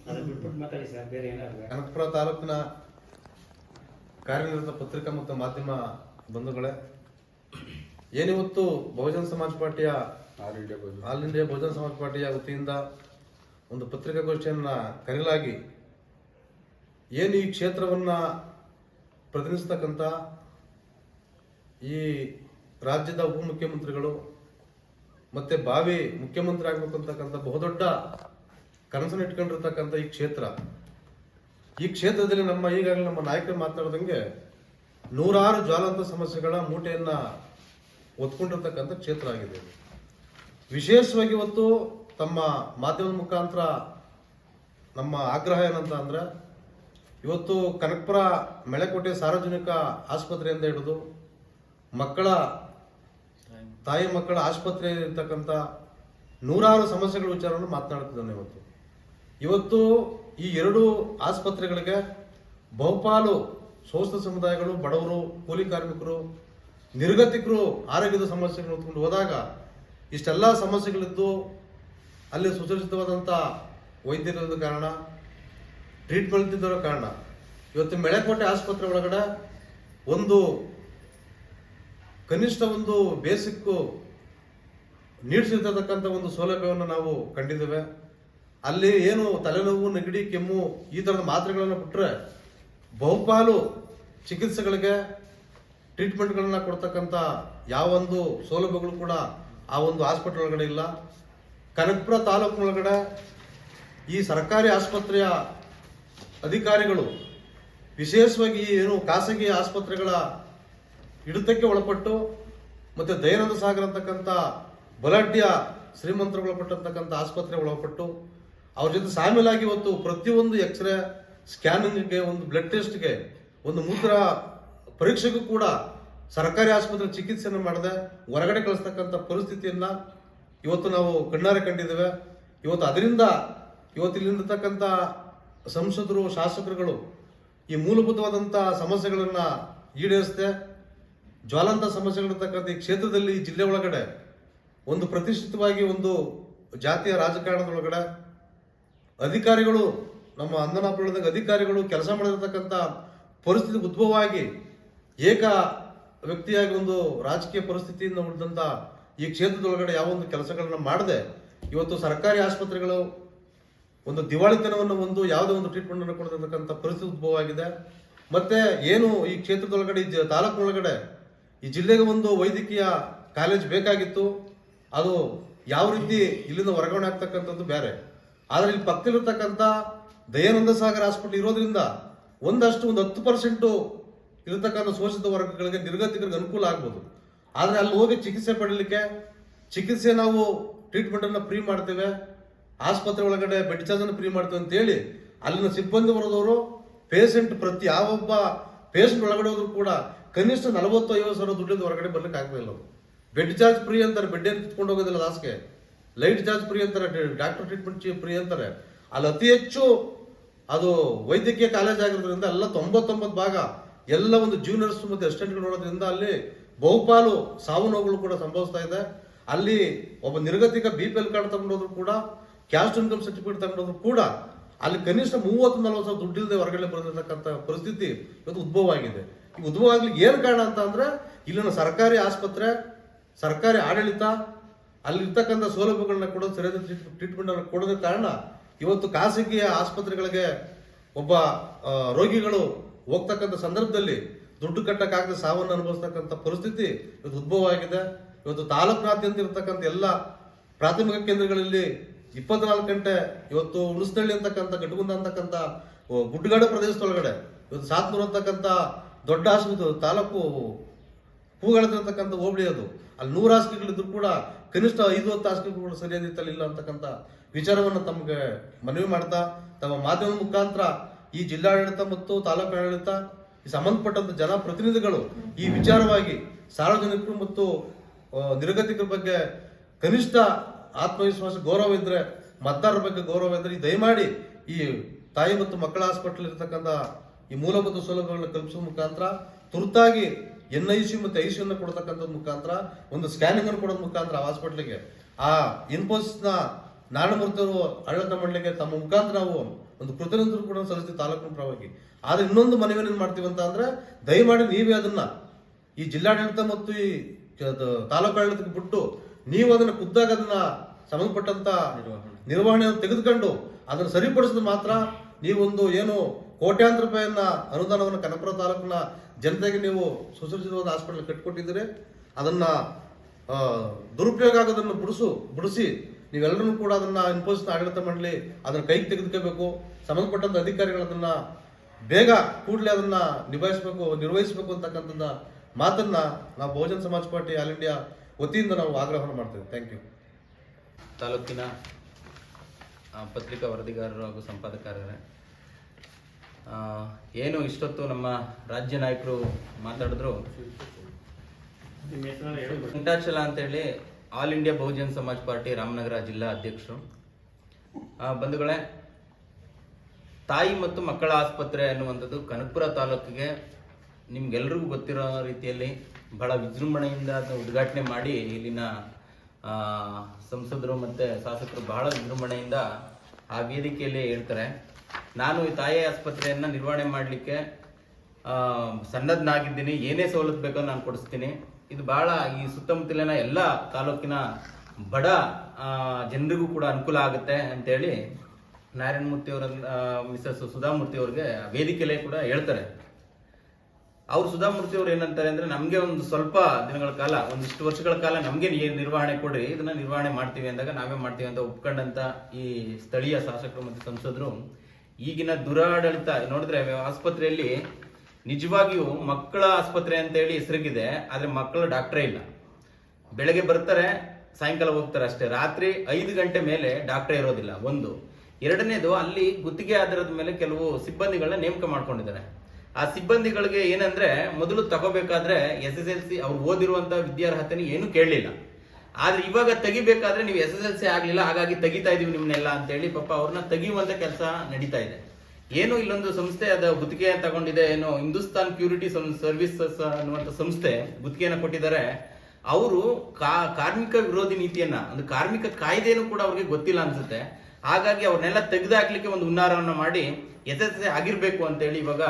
ಅದು ಬಿಟ್ಬಿಟ್ಟು ಮಾತಾಡಿ ಸರ್ ಬೇರೆ ಏನಾದ್ರು ಕನಕಪುರ ತಾಲೂಕಿನ ಕಾರ್ಯನಿರತ ಪತ್ರಿಕಾ ಮತ್ತು ಮಾಧ್ಯಮ ಬಂಧುಗಳೇ ಏನಿವತ್ತು ಬಹುಜನ ಸಮಾಜ ಪಾರ್ಟಿಯ ಆಲ್ ಇಂಡಿಯಾ ಬಂಧು. ಆಲ್ ಇಂಡಿಯಾ ಬಹುಜನ ಸಮಾಜ ಪಾರ್ಟಿಯ ವತಿಯಿಂದ ಒಂದು ಪತ್ರಿಕಾಗೋಷ್ಠಿಯನ್ನ ಕರೆಯಲಾಗಿ ಏನು ಈ ಕ್ಷೇತ್ರವನ್ನ ಪ್ರತಿನಿಧಿಸ್ತಕ್ಕಂಥ ಈ ರಾಜ್ಯದ ಉಪಮುಖ್ಯಮಂತ್ರಿಗಳು ಮತ್ತೆ ಬಾವಿ ಮುಖ್ಯಮಂತ್ರಿ ಆಗಬೇಕು ಅಂತಕ್ಕಂಥ ಬಹುದೊಡ್ಡ ಕನಸನ್ನು ಇಟ್ಕೊಂಡಿರ್ತಕ್ಕಂಥ ಈ ಕ್ಷೇತ್ರ. ಈ ಕ್ಷೇತ್ರದಲ್ಲಿ ನಮ್ಮ ಈಗಾಗಲೇ ನಮ್ಮ ನಾಯಕರು ಮಾತನಾಡಿದಂಗೆ ನೂರಾರು ಜ್ವಾಲಂತ ಸಮಸ್ಯೆಗಳ ಮೂಟೆಯನ್ನ ಒತ್ಕೊಂಡಿರ್ತಕ್ಕಂಥ ಕ್ಷೇತ್ರ ಆಗಿದೆ. ವಿಶೇಷವಾಗಿ ಇವತ್ತು ತಮ್ಮ ಮಾಧ್ಯಮದ ಮುಖಾಂತರ ನಮ್ಮ ಆಗ್ರಹ ಏನಂತ ಅಂದ್ರೆ, ಇವತ್ತು ಕನಕಪುರ, ಮೆಳೆಕೋಟೆ ಸಾರ್ವಜನಿಕ ಆಸ್ಪತ್ರೆಯಿಂದ ಹಿಡಿದು ಮಕ್ಕಳ ತಾಯಿ ಮಕ್ಕಳ ಆಸ್ಪತ್ರೆಯಲ್ಲಿ ಇರ್ತಕ್ಕಂಥ ನೂರಾರು ಸಮಸ್ಯೆಗಳ ವಿಚಾರವನ್ನು ಮಾತನಾಡುತ್ತಿದ್ದಾನೆ ಇವತ್ತು. ಇವತ್ತು ಈ ಎರಡು ಆಸ್ಪತ್ರೆಗಳಿಗೆ ಬಹುಪಾಲು ಸೋಸ್ತ ಸಮುದಾಯಗಳು, ಬಡವರು, ಕೂಲಿ ಕಾರ್ಮಿಕರು, ನಿರ್ಗತಿಕರು ಆರೋಗ್ಯದ ಸಮಸ್ಯೆಗಳು ಹೊತ್ಕೊಂಡು ಹೋದಾಗ ಇಷ್ಟೆಲ್ಲ ಸಮಸ್ಯೆಗಳಿದ್ದು ಅಲ್ಲಿ ಸುಸಜ್ಜಿತವಾದಂಥ ವೈದ್ಯರಿಲ್ಲದ ಕಾರಣ ಟ್ರೀಟ್ಮೆಂಟ್ ಇದ್ದಿರೋ ಕಾರಣ, ಇವತ್ತು ಮೆಳೆಕೋಟೆ ಆಸ್ಪತ್ರೆ ಒಳಗಡೆ ಒಂದು ಕನಿಷ್ಠ ಒಂದು ಬೇಸಿಕ್ಕು ನೀಡಿಸಿರ್ತಕ್ಕಂಥ ಒಂದು ಸೌಲಭ್ಯವನ್ನು ನಾವು ಕಂಡಿದ್ದೇವೆ. ಅಲ್ಲಿ ಏನು ತಲೆನೋವು, ನೆಗಡಿ, ಕೆಮ್ಮು ಈ ಥರದ ಮಾತ್ರೆಗಳನ್ನು ಬಿಟ್ಟರೆ ಬಹುಪಾಲು ಚಿಕಿತ್ಸೆಗಳಿಗೆ ಟ್ರೀಟ್ಮೆಂಟ್ಗಳನ್ನು ಕೊಡ್ತಕ್ಕಂಥ ಯಾವೊಂದು ಸೌಲಭ್ಯಗಳು ಕೂಡ ಆ ಒಂದು ಹಾಸ್ಪಿಟಲ್ ಒಳಗಡೆ ಇಲ್ಲ. ಕನಕಪುರ ತಾಲೂಕಿನೊಳಗಡೆ ಈ ಸರ್ಕಾರಿ ಆಸ್ಪತ್ರೆಯ ಅಧಿಕಾರಿಗಳು ವಿಶೇಷವಾಗಿ ಏನು ಖಾಸಗಿ ಆಸ್ಪತ್ರೆಗಳ ಹಿಡಿತಕ್ಕೆ ಒಳಪಟ್ಟು ಮತ್ತೆ ದಯಾನಂದ ಸಾಗರ್ ಅಂತಕ್ಕಂಥ ಬಲಾಢ್ಯ ಶ್ರೀಮಂತರು ಒಳಪಟ್ಟಂತಕ್ಕಂಥ ಆಸ್ಪತ್ರೆ ಒಳಪಟ್ಟು ಅವ್ರ ಜೊತೆ ಸಾಮೀಲಾಗಿ ಇವತ್ತು ಪ್ರತಿಯೊಂದು ಎಕ್ಸ್ರೇ ಸ್ಕ್ಯಾನಿಂಗ್ಗೆ, ಒಂದು ಬ್ಲಡ್ ಟೆಸ್ಟ್ಗೆ ಒಂದು ಮೂತ್ರ ಪರೀಕ್ಷೆಗೂ ಕೂಡ ಸರ್ಕಾರಿ ಆಸ್ಪತ್ರೆ ಚಿಕಿತ್ಸೆಯನ್ನು ಮಾಡದೆ, ಹೊರಗಡೆ ಕಳಿಸ್ತಕ್ಕಂಥ ಪರಿಸ್ಥಿತಿಯನ್ನು ಇವತ್ತು ನಾವು ಕಣ್ಣಾರೆ ಕಂಡಿದ್ದೇವೆ. ಇವತ್ತು ಅದರಿಂದ ಇವತ್ತು ಇಲ್ಲಿರ್ತಕ್ಕಂಥ ಸಂಸದರು, ಶಾಸಕರುಗಳು ಈ ಮೂಲಭೂತವಾದಂಥ ಸಮಸ್ಯೆಗಳನ್ನ ಈಡೇರಿಸದೆ ಜ್ವಾಲಂತ ಸಮಸ್ಯೆಗಳಿರ್ತಕ್ಕಂಥ ಈ ಕ್ಷೇತ್ರದಲ್ಲಿ ಜಿಲ್ಲೆ ಒಳಗಡೆ ಒಂದು ಪ್ರತಿಷ್ಠಿತವಾಗಿ ಒಂದು ಜಾತಿಯ ರಾಜಕಾರಣದೊಳಗಡೆ ಅಧಿಕಾರಿಗಳು, ನಮ್ಮ ಅಂದನಾಪುರದಾಗ ಅಧಿಕಾರಿಗಳು ಕೆಲಸ ಮಾಡಿರ್ತಕ್ಕಂಥ ಪರಿಸ್ಥಿತಿ ಉದ್ಭವವಾಗಿ ಏಕ ವ್ಯಕ್ತಿಯಾಗಿ ಒಂದು ರಾಜಕೀಯ ಪರಿಸ್ಥಿತಿಯಿಂದ ಉಳಿದಂಥ ಈ ಕ್ಷೇತ್ರದೊಳಗಡೆ ಯಾವ ಒಂದು ಕೆಲಸಗಳನ್ನು ಮಾಡದೆ ಇವತ್ತು ಸರ್ಕಾರಿ ಆಸ್ಪತ್ರೆಗಳು ಒಂದು ದಿವಾಳಿತನವನ್ನು ಒಂದು ಯಾವುದೇ ಒಂದು ಟ್ರೀಟ್ಮೆಂಟ್ ಅನ್ನು ಕೊಡತಕ್ಕಂಥ ಪರಿಸ್ಥಿತಿ ಉದ್ಭವ ಆಗಿದೆ ಮತ್ತೆ ಏನು ಈ ಕ್ಷೇತ್ರದೊಳಗಡೆ ತಾಲೂಕಿನೊಳಗಡೆ ಈ ಜಿಲ್ಲೆಗೆ ಒಂದು ವೈದ್ಯಕೀಯ ಕಾಲೇಜ್ ಬೇಕಾಗಿತ್ತು. ಅದು ಯಾವ ರೀತಿ ಇಲ್ಲಿಂದ ವರ್ಗಾವಣೆ ಆಗ್ತಕ್ಕಂಥದ್ದು ಬೇರೆ. ಆದರೆ ಇಲ್ಲಿ ಪಕ್ಕದಲ್ಲಿರ್ತಕ್ಕಂಥ ದಯಾನಂದ ಸಾಗರ್ ಹಾಸ್ಪಿಟಲ್ ಇರೋದ್ರಿಂದ ಒಂದಷ್ಟು ಒಂದು ಹತ್ತು ಪರ್ಸೆಂಟು ಇರತಕ್ಕಂಥ ಶೋಷಿತ ವರ್ಗಗಳಿಗೆ ನಿರ್ಗತಿಕರಿಗೆ ಅನುಕೂಲ ಆಗ್ಬೋದು. ಆದರೆ ಅಲ್ಲಿ ಹೋಗಿ ಚಿಕಿತ್ಸೆ ಪಡೀಲಿಕ್ಕೆ, ಚಿಕಿತ್ಸೆ ನಾವು ಟ್ರೀಟ್ಮೆಂಟನ್ನು ಫ್ರೀ ಮಾಡ್ತೇವೆ, ಆಸ್ಪತ್ರೆ ಒಳಗಡೆ ಬೆಡ್ ಚಾರ್ಜನ್ನು ಫ್ರೀ ಮಾಡ್ತೇವೆ ಅಂತೇಳಿ ಅಲ್ಲಿನ ಸಿಬ್ಬಂದಿ ವರ್ಗದವರು ಪೇಷಂಟ್ ಪ್ರತಿ ಯಾವೊಬ್ಬ ಪೇಷಂಟ್ ಒಳಗಡೆ ಹೋದ್ರು ಕೂಡ ಕನಿಷ್ಠ ನಲವತ್ತು ಐವತ್ತು ಸಾವಿರ ದುಡ್ಡಿಂದ ಹೊರಗಡೆ ಬರ್ಲಿಕ್ಕೆ ಆಗ್ತಾ ಇಲ್ಲ ಬೆಡ್ ಚಾರ್ಜ್ ಫ್ರೀ ಅಂತಾರೆ, ಬೆಡ್ ಏನು ಕಿತ್ಕೊಂಡು ಹೋಗೋದಿಲ್ಲ ಲಾಸ್ಗೆ ಲೈಟ್ ಚಾರ್ಜ್ ಫ್ರೀ ಅಂತಾರೆ ಡಾಕ್ಟರ್ ಟ್ರೀಟ್ಮೆಂಟ್ ಫ್ರೀ ಅಂತಾರೆ. ಅಲ್ಲಿ ಅತಿ ಹೆಚ್ಚು ಅದು ವೈದ್ಯಕೀಯ ಕಾಲೇಜ್ ಆಗಿರೋದ್ರಿಂದ ಎಲ್ಲ ತೊಂಬತ್ತೊಂಬತ್ತು ಭಾಗ ಎಲ್ಲ ಒಂದು ಜೂನಿಯರ್ಸ್ ಮತ್ತು ಅಸಿಸ್ಟೆಂಟ್ಗಳು ನೋಡೋದ್ರಿಂದ ಅಲ್ಲಿ ಬಹುಪಾಲು ಸಾವು ನೋವುಗಳು ಕೂಡ ಸಂಭವಿಸ್ತಾ ಇದೆ. ಅಲ್ಲಿ ಒಬ್ಬ ನಿರ್ಗತಿಕ ಬಿ ಪಿ ಎಲ್ ಕಾರ್ಡ್ ತಗೊಂಡೋದ್ರು ಕೂಡ, ಕ್ಯಾಸ್ಟ್ ಇನ್ಕಮ್ ಸರ್ಟಿಫಿಕೇಟ್ ತಗೊಂಡೋದ್ರು ಕೂಡ ಅಲ್ಲಿ ಕನಿಷ್ಠ ಮೂವತ್ತು ನಲವತ್ತು ಸಾವಿರ ದುಡ್ಡಿಲ್ಲದೆ ಹೊರಗಡೆ ಬರತಕ್ಕಂಥ ಪರಿಸ್ಥಿತಿ ಇವತ್ತು ಉದ್ಭವ ಆಗಿದೆ. ಈ ಉದ್ಭವ ಆಗ್ಲಿಕ್ಕೆ ಏನು ಕಾರಣ ಅಂತ ಅಂದ್ರೆ ಇಲ್ಲಿನ ಸರ್ಕಾರಿ ಆಸ್ಪತ್ರೆ, ಸರ್ಕಾರಿ ಆಡಳಿತ, ಅಲ್ಲಿರ್ತಕ್ಕಂಥ ಸೌಲಭ್ಯಗಳನ್ನ ಕೊಡೋದು ಸರಿಯಾದ ಟ್ರೀಟ್ಮೆಂಟ್ ಅನ್ನು ಕೊಡೋದಕ್ಕೆ ಕಾರಣ ಇವತ್ತು ಖಾಸಗಿ ಆಸ್ಪತ್ರೆಗಳಿಗೆ ಒಬ್ಬ ರೋಗಿಗಳು ಹೋಗ್ತಕ್ಕಂಥ ಸಂದರ್ಭದಲ್ಲಿ ದುಡ್ಡು ಕಟ್ಟಕ್ಕಾಗದೆ ಸಾವನ್ನು ಅನುಭವಿಸ್ತಕ್ಕಂಥ ಪರಿಸ್ಥಿತಿ ಇವತ್ತು ಉದ್ಭವ ಆಗಿದೆ ಇವತ್ತು ತಾಲೂಕಿನಾದ್ಯಂತ ಇರತಕ್ಕಂಥ ಎಲ್ಲ ಪ್ರಾಥಮಿಕ ಕೇಂದ್ರಗಳಲ್ಲಿ ಇಪ್ಪತ್ನಾಲ್ಕು ಗಂಟೆ ಇವತ್ತು ಉಳಿಸ್ನಳ್ಳಿ ಅಂತಕ್ಕಂಥ, ಗಡ್ಗುಂದ ಅಂತಕ್ಕಂಥ ಗುಡ್ಡಗಾಡು ಪ್ರದೇಶದೊಳಗಡೆ ಇವತ್ತು ಸಾತ್ನೂರು ಅಂತಕ್ಕಂಥ ದೊಡ್ಡ ಆಸ್ಪತ್ರೆ, ತಾಲೂಕು ಹೂಗಳದಿರತಕ್ಕಂಥ ಹೋಬಳಿ ಅದು. ಅಲ್ಲಿ ನೂರು ಹಾಸಿಗೆಗಳಿದ್ರು ಕೂಡ ಕನಿಷ್ಠ ಐದು ಹತ್ತು ಹಾಸಿಗೆಗಳು ಸರಿಯಾದ ರೀತಿಯಲ್ಲಿ ಇಲ್ಲ ಅಂತಕ್ಕಂಥ ವಿಚಾರವನ್ನು ತಮಗೆ ಮನವಿ ಮಾಡ್ತಾ, ತಮ್ಮ ಮಾಧ್ಯಮ ಮುಖಾಂತರ ಈ ಜಿಲ್ಲಾಡಳಿತ ಮತ್ತು ತಾಲೂಕು ಆಡಳಿತ, ಈ ಸಂಬಂಧಪಟ್ಟಂತ ಜನಪ್ರತಿನಿಧಿಗಳು ಈ ವಿಚಾರವಾಗಿ ಸಾರ್ವಜನಿಕರು ಮತ್ತು ನಿರ್ಗತಿಕರ ಬಗ್ಗೆ ಕನಿಷ್ಠ ಆತ್ಮವಿಶ್ವಾಸ, ಗೌರವ ಇದ್ರೆ, ಮತದಾರರ ಬಗ್ಗೆ ಗೌರವ ಇದ್ರೆ ಈ ದಯಮಾಡಿ ಈ ತಾಯಿ ಮತ್ತು ಮಕ್ಕಳ ಹಾಸ್ಪಿಟಲ್ ಇರತಕ್ಕಂಥ ಈ ಮೂಲಭೂತ ಸೌಲಭ್ಯಗಳನ್ನು ಕಲ್ಪಿಸುವ ಮುಖಾಂತರ, ತುರ್ತಾಗಿ ಎನ್ ಐ ಸಿ ಮತ್ತು ಐ ಸಿ ಅನ್ನು ಕೊಡ್ತಕ್ಕಂಥದ್ ಮುಖಾಂತರ, ಒಂದು ಸ್ಕ್ಯಾನಿಂಗ್ ಅನ್ನು ಕೊಡೋದ್ ಮುಖಾಂತರ ಹಾಸ್ಪಿಟ್ಲಿಗೆ ಆ ಇನ್ಫೋಸಿಸ್ನ ನಾರಾಯಣಮೂರ್ತಿ ಅವರು ಆಡಳಿತ ಮಾಡಲಿಕ್ಕೆ ತಮ್ಮ ಮುಖಾಂತರ ನಾವು ಒಂದು ಕೃತಜ್ಞತೆ ಕೂಡ ಸಲ್ಲಿಸ್ತೀವಿ ತಾಲೂಕಿನ ಪರವಾಗಿ. ಆದ್ರೆ ಇನ್ನೊಂದು ಮನವಿಯನ್ನು ಮಾಡ್ತೀವಿ ಅಂತ ಅಂದ್ರೆ, ದಯಮಾಡಿ ನೀವೇ ಅದನ್ನ ಈ ಜಿಲ್ಲಾಡಳಿತ ಮತ್ತು ಈ ತಾಲೂಕು ಆಡಳಿತಕ್ಕೆ ಬಿಟ್ಟು ನೀವು ಅದನ್ನ ಖುದ್ದಾಗ ಅದನ್ನ ಸಂಬಂಧಪಟ್ಟಂತ ನಿರ್ವಹಣೆಯನ್ನು ತೆಗೆದುಕೊಂಡು ಅದನ್ನು ಸರಿಪಡಿಸಿದ ಮಾತ್ರ ನೀವೊಂದು ಏನು ಕೋಟ್ಯಾಂತರ ರೂಪಾಯಿಯನ್ನ ಅನುದಾನವನ್ನು ಕನಕಪುರ ತಾಲೂಕಿನ ಜನತೆಗೆ ನೀವು ಸುಸಜ್ಜಿತವಾದ ಹಾಸ್ಪಿಟಲ್ ಕಟ್ಟಿಕೊಟ್ಟಿದ್ದೀರಿ ಅದನ್ನ ದುರುಪಯೋಗ ಆಗೋದನ್ನು ಬಿಡಿಸು, ಬಿಡಿಸಿ ನೀವೆಲ್ಲರೂ ಕೂಡ ಅದನ್ನ ಇನ್ಫೋಸಿಸ್ ಆಡಳಿತ ಮಂಡಳಿ ಅದನ್ನ ಕೈಗೆ ತೆಗೆದುಕೋಬೇಕು. ಸಂಬಂಧಪಟ್ಟಂಥ ಅಧಿಕಾರಿಗಳು ಅದನ್ನ ಬೇಗ ಕೂಡಲೇ ಅದನ್ನ ನಿಭಾಯಿಸಬೇಕು, ನಿರ್ವಹಿಸಬೇಕು ಅಂತಕ್ಕಂಥದ್ದು ಮಾತನ್ನ ನಾವು ಬಹುಜನ ಸಮಾಜ ಪಾರ್ಟಿ ಆಲ್ ಇಂಡಿಯಾ ವತಿಯಿಂದ ನಾವು ಆಗ್ರಹವನ್ನು ಮಾಡ್ತೇವೆ. ಥ್ಯಾಂಕ್ ಯು ತಾಲೂಕಿನ ಪತ್ರಿಕಾ ವರದಿಗಾರರು ಹಾಗೂ ಸಂಪಾದಕರೇ ಏನು ಇಷ್ಟೊತ್ತು ನಮ್ಮ ರಾಜ್ಯ ನಾಯಕರು ಮಾತಾಡಿದ್ರು? ಕುಂಟಾಚಲ ಅಂತೇಳಿ all India Bahujan Samaj party Ramanagara ಜಿಲ್ಲಾ ಅಧ್ಯಕ್ಷರು. ಬಂಧುಗಳೇ, ತಾಯಿ ಮತ್ತು ಮಕ್ಕಳ ಆಸ್ಪತ್ರೆ ಅನ್ನುವಂಥದ್ದು ಕನಕಪುರ ತಾಲೂಕಿಗೆ ನಿಮ್ಗೆಲ್ರಿಗೂ ಗೊತ್ತಿರೋ ರೀತಿಯಲ್ಲಿ ಬಹಳ ವಿಜೃಂಭಣೆಯಿಂದ ಅದನ್ನ ಉದ್ಘಾಟನೆ ಮಾಡಿ ಇಲ್ಲಿನ ಸಂಸದರು ಮತ್ತು ಶಾಸಕರು ಬಹಳ ವಿಜೃಂಭಣೆಯಿಂದ ಆ ವೇದಿಕೆಯಲ್ಲಿ ಹೇಳ್ತಾರೆ. ನಾನು ಈ ತಾಯಿ ಆಸ್ಪತ್ರೆಯನ್ನು ನಿರ್ವಹಣೆ ಮಾಡಲಿಕ್ಕೆ ಸಣ್ಣದನ್ನಾಗಿದ್ದೀನಿ ಏನೇ ಸವಲತ್ತು ಬೇಕೋ ನಾನು ಕೊಡಿಸ್ತೀನಿ. ಇದು ಬಹಳ ಈ ಸುತ್ತಮುತ್ತಲಿನ ಎಲ್ಲ ತಾಲೂಕಿನ ಬಡ ಜನರಿಗೂ ಕೂಡ ಅನುಕೂಲ ಆಗುತ್ತೆ ಅಂತೇಳಿ ನಾರಾಯಣಮೂರ್ತಿ ಅವರ ಮಿಸಸ್ ಸುಧಾಮೂರ್ತಿ ಅವ್ರಿಗೆ ವೇದಿಕೆಯಲ್ಲೇ ಕೂಡ ಹೇಳ್ತಾರೆ. ಅವ್ರು ಸುಧಾಮೂರ್ತಿ ಅವರು ಏನಂತಾರೆ ಅಂದ್ರೆ, ನಮಗೆ ಒಂದು ಸ್ವಲ್ಪ ದಿನಗಳ ಕಾಲ, ಒಂದಿಷ್ಟು ವರ್ಷಗಳ ಕಾಲ ನಮಗೆ ನಿರ್ವಹಣೆ ಕೊಡ್ರಿ, ಇದನ್ನ ನಿರ್ವಹಣೆ ಮಾಡ್ತೀವಿ ಅಂದಾಗ ನಾವೇ ಮಾಡ್ತೀವಿ ಅಂತ ಒಪ್ಕೊಂಡಂತ ಈ ಸ್ಥಳೀಯ ಶಾಸಕರು ಮತ್ತು ಸಂಸದರು ಈಗಿನ ದುರಾಡಳಿತ ನೋಡಿದ್ರೆ ಆಸ್ಪತ್ರೆಯಲ್ಲಿ ನಿಜವಾಗಿಯೂ ಮಕ್ಕಳ ಆಸ್ಪತ್ರೆ ಅಂತ ಹೇಳಿ ಹೆಸರಿಗಿದೆ, ಆದ್ರೆ ಮಕ್ಕಳ ಡಾಕ್ಟ್ರೇ ಇಲ್ಲ. ಬೆಳಗ್ಗೆ ಬರ್ತಾರೆ, ಸಾಯಂಕಾಲ ಹೋಗ್ತಾರೆ ಅಷ್ಟೇ. ರಾತ್ರಿ ಐದು ಗಂಟೆ ಮೇಲೆ ಡಾಕ್ಟರ್ ಇರೋದಿಲ್ಲ, ಒಂದು. ಎರಡನೇದು, ಅಲ್ಲಿ ಗುತ್ತಿಗೆ ಆಧಾರದ ಮೇಲೆ ಕೆಲವು ಸಿಬ್ಬಂದಿಗಳನ್ನ ನೇಮಕ ಮಾಡ್ಕೊಂಡಿದ್ದಾರೆ. ಆ ಸಿಬ್ಬಂದಿಗಳಿಗೆ ಏನಂದ್ರೆ, ಮೊದಲು ತಗೋಬೇಕಾದ್ರೆ ಎಸ್ ಎಸ್ ಎಲ್ ಸಿ ಅವ್ರು ಓದಿರುವಂತಹ ವಿದ್ಯಾರ್ಹತೆ ಏನು ಕೇಳಲಿಲ್ಲ. ಆದ್ರೆ ಇವಾಗ ತೆಗಿಬೇಕಾದ್ರೆ ನೀವು ಎಸ್ ಎಸ್ ಎಲ್ ಸಿ ಆಗ್ಲಿಲ್ಲ, ಹಾಗಾಗಿ ತೆಗಿತಾ ಇದೀವಿ ನಿಮ್ನೆಲ್ಲ ಅಂತೇಳಿ ಪಾಪ ಅವ್ರನ್ನ ತೆಗಿಯುವಂತ ಕೆಲಸ ನಡೀತಾ ಇದೆ. ಏನು ಇಲ್ಲೊಂದು ಸಂಸ್ಥೆ ಅದ, ಗುತ್ತಿಗೆ ತಗೊಂಡಿದೆ, ಏನು ಹಿಂದೂಸ್ತಾನ್ ಪ್ಯೂರಿಟಿ ಸರ್ವಿಸಸ್ ಅನ್ನುವಂಥ ಸಂಸ್ಥೆ ಗುತ್ತಿಗೆಯನ್ನು ಕೊಟ್ಟಿದ್ದಾರೆ. ಅವರು ಕಾರ್ಮಿಕ ವಿರೋಧಿ ನೀತಿಯನ್ನ, ಒಂದು ಕಾರ್ಮಿಕ ಕಾಯ್ದೆನೂ ಕೂಡ ಅವ್ರಿಗೆ ಗೊತ್ತಿಲ್ಲ ಅನ್ಸುತ್ತೆ. ಹಾಗಾಗಿ ಅವ್ರನ್ನೆಲ್ಲ ತೆಗೆದಾಕ್ಲಿಕ್ಕೆ ಒಂದು ಹುನ್ನಾರವನ್ನು ಮಾಡಿ ಎಸ್ ಎಸ್ ಆಗಿರ್ಬೇಕು ಅಂತೇಳಿ ಇವಾಗ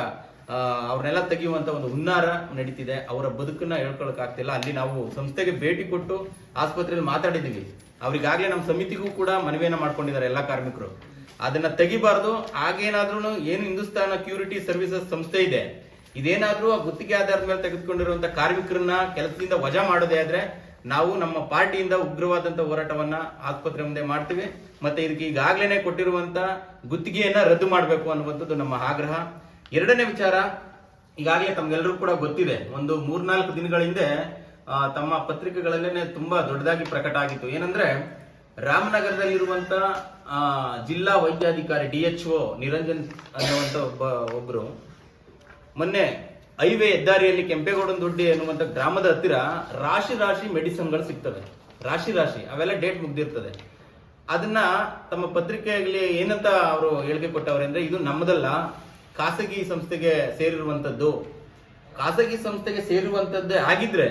ಅವ್ರನ್ನೆಲ್ಲ ತೆಗೆಯುವಂತ ಒಂದು ಹುನ್ನಾರ ನಡೀತಿದೆ. ಅವರ ಬದುಕನ್ನ ಹೇಳ್ಕೊಳಕ್ ಆಗ್ತಿಲ್ಲ. ಅಲ್ಲಿ ನಾವು ಸಂಸ್ಥೆಗೆ ಭೇಟಿ ಕೊಟ್ಟು ಆಸ್ಪತ್ರೆಯಲ್ಲಿ ಮಾತಾಡಿದೀವಿ ಅವ್ರಿಗಾಗ್ಲೇ ನಮ್ಮ ಸಮಿತಿಗೂ ಕೂಡ ಮನವಿಯನ್ನ ಮಾಡ್ಕೊಂಡಿದ್ದಾರೆ ಎಲ್ಲಾ ಕಾರ್ಮಿಕರು. ಅದನ್ನ ತೆಗಿಬಾರ್ದು. ಆಗೇನಾದ್ರೂ ಏನು ಹಿಂದೂಸ್ತಾನ ಕ್ಯೂರಿಟಿ ಸರ್ವಿಸಸ್ ಸಂಸ್ಥೆ ಇದೆ. ಇದೇನಾದ್ರೂ ಆ ಗುತ್ತಿಗೆ ಆಧಾರದ ಮೇಲೆ ತೆಗೆದುಕೊಂಡಿರುವಂತ ಕಾರ್ಮಿಕರನ್ನ ಕೆಲಸದಿಂದ ವಜಾ ಮಾಡೋದೇ ಆದ್ರೆ ನಾವು ನಮ್ಮ ಪಾರ್ಟಿಯಿಂದ ಉಗ್ರವಾದಂತ ಹೋರಾಟವನ್ನ ಆಸ್ಪತ್ರೆ ಮುಂದೆ ಮಾಡ್ತೀವಿ. ಮತ್ತೆ ಇದಕ್ಕೆ ಈಗಾಗಲೇ ಕೊಟ್ಟಿರುವಂತ ಗುತ್ತಿಗೆಯನ್ನ ರದ್ದು ಮಾಡಬೇಕು ಅನ್ನುವಂಥದ್ದು ನಮ್ಮ ಆಗ್ರಹ. ಎರಡನೇ ವಿಚಾರ ಈಗಾಗಲೇ ತಮ್ಗೆಲ್ಲರೂ ಕೂಡ ಗೊತ್ತಿದೆ. ಒಂದು ಮೂರ್ನಾಲ್ಕು ದಿನಗಳ ಹಿಂದೆ ತಮ್ಮ ಪತ್ರಿಕೆಗಳಲ್ಲೇನೆ ತುಂಬಾ ದೊಡ್ಡದಾಗಿ ಪ್ರಕಟ ಆಗಿತ್ತು. ಏನಂದ್ರೆ, ರಾಮನಗರದಲ್ಲಿರುವಂತ ಜಿಲ್ಲಾ ವೈದ್ಯಾಧಿಕಾರಿ ಡಿ ಎಚ್ ಒ ನಿರಂಜನ್ ಅನ್ನುವಂತ ಒಬ್ಬ, ಒಬ್ರು, ಮೊನ್ನೆ ಹೈವೇ ಹೆದ್ದಾರಿಯಲ್ಲಿ ಕೆಂಪೇಗೌಡನ ದೊಡ್ಡಿ ಅನ್ನುವಂತ ಗ್ರಾಮದ ಹತ್ತಿರ ರಾಶಿ ರಾಶಿ ಮೆಡಿಸಿನ್ಗಳು ಸಿಗ್ತವೆ. ರಾಶಿ ರಾಶಿ, ಅವೆಲ್ಲ ಡೇಟ್ ಮುಗ್ದಿರ್ತದೆ. ಅದನ್ನ ತಮ್ಮ ಪತ್ರಿಕೆಯಲ್ಲಿ ಏನಂತ ಅವರು ಹೇಳಿಕೆ ಕೊಟ್ಟವ್ರೆ ಅಂದ್ರೆ, ಇದು ನಮ್ಮದಲ್ಲ. ಖಾಸಗಿ ಸಂಸ್ಥೆಗೆ ಸೇರಿರುವಂತದ್ದು ಖಾಸಗಿ ಸಂಸ್ಥೆಗೆ ಸೇರುವಂಥದ್ದೇ ಆಗಿದ್ರೆ,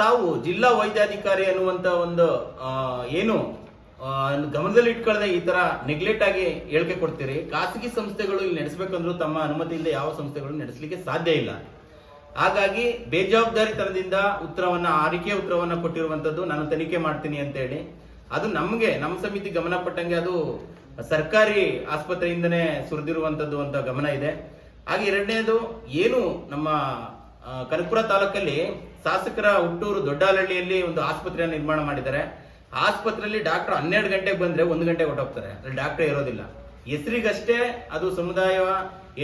ತಾವು ಜಿಲ್ಲಾ ವೈದ್ಯಾಧಿಕಾರಿ ಅನ್ನುವಂತ ಒಂದು ಏನು ಗಮನದಲ್ಲಿ ಇಟ್ಕೊಳ್ಳದೆ ಈ ತರ ನೆಗ್ಲೆಕ್ಟ್ ಆಗಿ ಹೇಳಿಕೆ ಕೊಡ್ತೀರಿ. ಖಾಸಗಿ ಸಂಸ್ಥೆಗಳು ಇಲ್ಲಿ ನಡೆಸಬೇಕಂದ್ರೂ ತಮ್ಮ ಅನುಮತಿಯಿಂದ ಯಾವ ಸಂಸ್ಥೆಗಳು ನಡೆಸಲಿಕ್ಕೆ ಸಾಧ್ಯ ಇಲ್ಲ. ಹಾಗಾಗಿ ಬೇಜವಾಬ್ದಾರಿತನದಿಂದ ಉತ್ತರವನ್ನ, ಆರಿಕೆ ಉತ್ತರವನ್ನ ಕೊಟ್ಟಿರುವಂತದ್ದು ನಾನು ತನಿಖೆ ಮಾಡ್ತೀನಿ ಅಂತ ಹೇಳಿ. ಅದು ನಮಗೆ, ನಮ್ಮ ಸಮಿತಿ ಗಮನಪಟ್ಟಂಗೆ ಅದು ಸರ್ಕಾರಿ ಆಸ್ಪತ್ರೆಯಿಂದನೇ ಸುರಿದಿರುವಂತದ್ದು ಅಂತ ಗಮನ ಇದೆ. ಹಾಗೆ ಎರಡನೇದು, ಏನು ನಮ್ಮ ಕನಕಪುರ ತಾಲೂಕಲ್ಲಿ ಶಾಸಕರ ಹುಟ್ಟೂರು ದೊಡ್ಡಹಳ್ಳಿಯಲ್ಲಿ ಒಂದು ಆಸ್ಪತ್ರೆಯನ್ನು ನಿರ್ಮಾಣ ಮಾಡಿದ್ದಾರೆ. ಆಸ್ಪತ್ರೆಯಲ್ಲಿ ಡಾಕ್ಟರ್ ಹನ್ನೆರಡು ಗಂಟೆಗೆ ಬಂದ್ರೆ ಒಂದು ಗಂಟೆ ಹೊಟ್ಟೋಗ್ತಾರೆ ಅಲ್ಲಿ ಡಾಕ್ಟರ್ ಇರೋದಿಲ್ಲ. ಹೆಸರಿಗಷ್ಟೇ ಅದು ಸಮುದಾಯ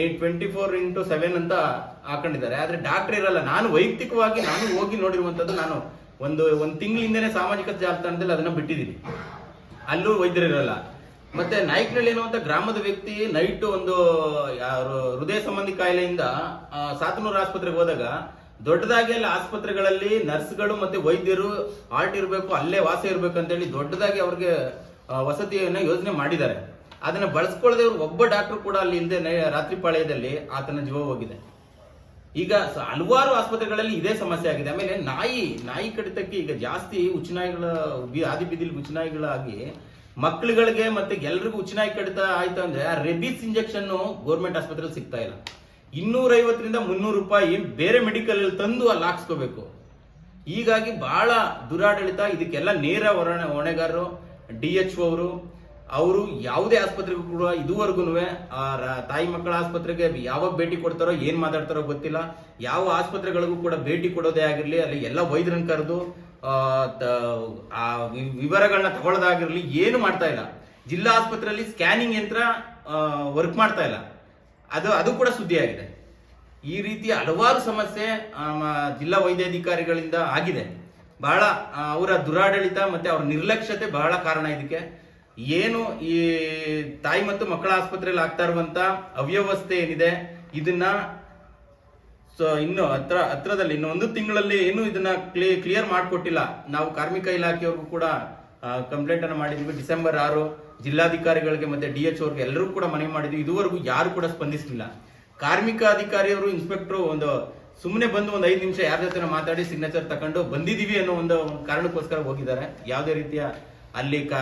eight twenty four into seven ಅಂತ ಹಾಕೊಂಡಿದ್ದಾರೆ. ಆದ್ರೆ ಡಾಕ್ಟರ್ ಇರಲ್ಲ. ನಾನು ವೈಯಕ್ತಿಕವಾಗಿ ನಾನು ಹೋಗಿ ನೋಡಿರುವಂತದ್ದು ನಾನು ಒಂದು ಒಂದು ತಿಂಗಳಿಂದನೇ ಸಾಮಾಜಿಕ ಜಾಲತಾಣದಲ್ಲಿ ಅದನ್ನ ಬಿಟ್ಟಿದ್ದೀನಿ. ಅಲ್ಲೂ ವೈದ್ಯರಿರಲ್ಲ ಮತ್ತೆ ನಾಯ್ಕನಹಳ್ಳಿ ಅಂತ ಗ್ರಾಮದ ವ್ಯಕ್ತಿ ನೈಟ್ ಒಂದು ಹೃದಯ ಸಂಬಂಧಿ ಕಾಯಿಲೆಯಿಂದ ಸಾತನೂರು ಆಸ್ಪತ್ರೆಗೆ ಹೋದಾಗ ದೊಡ್ಡದಾಗಿ ಅಲ್ಲಿ ಆಸ್ಪತ್ರೆಗಳಲ್ಲಿ ನರ್ಸ್ಗಳು ಮತ್ತೆ ವೈದ್ಯರು ಆರ್ಟ್ ಇರಬೇಕು, ಅಲ್ಲೇ ವಾಸ ಇರಬೇಕು ಅಂತೇಳಿ ದೊಡ್ಡದಾಗಿ ಅವ್ರಿಗೆ ವಸತಿಯನ್ನ ಯೋಜನೆ ಮಾಡಿದ್ದಾರೆ. ಅದನ್ನ ಬಳಸ್ಕೊಳ್ಳದೆ ಒಬ್ಬ ಡಾಕ್ಟರ್ ಕೂಡ ಅಲ್ಲಿ ಹಿಂದೆ ರಾತ್ರಿ ಪಾಳ್ಯದಲ್ಲಿ ಆತನ ಜೀವ ಹೋಗಿದೆ. ಈಗ ಹಲವಾರು ಆಸ್ಪತ್ರೆಗಳಲ್ಲಿ ಇದೇ ಸಮಸ್ಯೆ ಆಗಿದೆ. ಆಮೇಲೆ ನಾಯಿ ನಾಯಿ ಕಡಿತಕ್ಕೆ ಈಗ ಜಾಸ್ತಿ ಉಚ್ಚನಾಯಿಗಳ ಆದಿ ಬೀದಿಲಿ ಉಚ್ಚನಾಯಿಗಳಾಗಿ ಮಕ್ಕಳುಗಳಿಗೆ ಮತ್ತೆ ಎಲ್ರಿಗೂ ಉಚ್ಚನಾಯಿ ಕಡಿತ ಆಯ್ತು ಅಂದ್ರೆ ಆ ರೆಬಿಸ್ ಇಂಜೆಕ್ಷನ್ ಗೌರ್ಮೆಂಟ್ ಆಸ್ಪತ್ರೆಯಲ್ಲಿ ಸಿಗ್ತಾ ಇಲ್ಲ. ಇನ್ನೂರ ಐವತ್ತರಿಂದ ಮುನ್ನೂರು ರೂಪಾಯಿ ಬೇರೆ ಮೆಡಿಕಲ್ ತಂದು ಅಲ್ಲಿ ಹಾಕ್ಸ್ಕೋಬೇಕು. ಹೀಗಾಗಿ ಬಹಳ ದುರಾಡಳಿತ. ಇದಕ್ಕೆಲ್ಲ ನೇರ ಹೊರಣೆ, ಹೊಣೆಗಾರರು, ಡಿ ಎಚ್ ಅವರು ಅವರು ಯಾವುದೇ ಆಸ್ಪತ್ರೆಗೂ ಕೂಡ ಇದುವರೆಗೂ ತಾಯಿ ಮಕ್ಕಳ ಆಸ್ಪತ್ರೆಗೆ ಯಾವಾಗ ಭೇಟಿ ಕೊಡ್ತಾರೋ, ಏನ್ ಮಾತಾಡ್ತಾರೋ ಗೊತ್ತಿಲ್ಲ. ಯಾವ ಆಸ್ಪತ್ರೆಗಳಿಗೂ ಕೂಡ ಭೇಟಿ ಕೊಡೋದೇ ಆಗಿರಲಿ, ಅಲ್ಲಿ ಎಲ್ಲ ವೈದ್ಯರನ್ನು ಕರೆದು ಆ, ವಿವರಗಳನ್ನ ತಗೊಳ್ಳೋದಾಗಿರಲಿ ಏನು ಮಾಡ್ತಾ ಇಲ್ಲ. ಜಿಲ್ಲಾ ಆಸ್ಪತ್ರೆಯಲ್ಲಿ ಸ್ಕ್ಯಾನಿಂಗ್ ಯಂತ್ರ ವರ್ಕ್ ಮಾಡ್ತಾ ಇಲ್ಲ. ಅದು ಅದು ಕೂಡ ಸುದ್ದಿಯಾಗಿದೆ. ಈ ರೀತಿ ಹಲವಾರು ಸಮಸ್ಯೆ ಜಿಲ್ಲಾ ವೈದ್ಯಾಧಿಕಾರಿಗಳಿಂದ ಆಗಿದೆ. ಬಹಳ ಅವರ ದುರಾಡಳಿತ ಮತ್ತೆ ಅವರ ನಿರ್ಲಕ್ಷ್ಯತೆ ಬಹಳ ಕಾರಣ ಇದಕ್ಕೆ. ಏನು ಈ ತಾಯಿ ಮತ್ತು ಮಕ್ಕಳ ಆಸ್ಪತ್ರೆಯಲ್ಲಿ ಆಗ್ತಾ ಇರುವಂಥ ಅವ್ಯವಸ್ಥೆ ಏನಿದೆ ಇದನ್ನ ಸೊ ಇನ್ನು ಹತ್ರ, ಹತ್ರದಲ್ಲಿ, ಇನ್ನು ಒಂದು ತಿಂಗಳಲ್ಲಿ ಏನು ಇದನ್ನ ಕ್ಲಿಯರ್ ಮಾಡಿಕೊಟ್ಟಿಲ್ಲ. ನಾವು ಕಾರ್ಮಿಕ ಇಲಾಖೆಯವ್ರಿಗೂ ಕೂಡ ಕಂಪ್ಲೇಂಟ್ ಅನ್ನು ಮಾಡಿದ್ವಿ. ಡಿಸೆಂಬರ್ ಆರು, ಜಿಲ್ಲಾಧಿಕಾರಿಗಳಿಗೆ ಮತ್ತೆ ಡಿ ಎಚ್ ಅವ್ರಿಗೆ ಎಲ್ಲರೂ ಕೂಡ ಮನವಿ ಮಾಡಿದ್ವಿ. ಇದುವರೆಗೂ ಯಾರು ಕೂಡ ಸ್ಪಂದಿಸಲಿಲ್ಲ. ಕಾರ್ಮಿಕ ಅಧಿಕಾರಿಯವರು ಇನ್ಸ್ಪೆಕ್ಟರ್ ಒಂದು ಸುಮ್ಮನೆ ಬಂದು ಒಂದು ಐದು ನಿಮಿಷ ಯಾರ ಜೊತೆ ಮಾತಾಡಿ ಸಿಗ್ನೇಚರ್ ತಕೊಂಡು ಬಂದಿದ್ದೀವಿ ಅನ್ನೋ ಒಂದು ಕಾರಣಕ್ಕೋಸ್ಕರ ಹೋಗಿದ್ದಾರೆ. ಯಾವುದೇ ರೀತಿಯ ಅಲ್ಲಿ ಕ,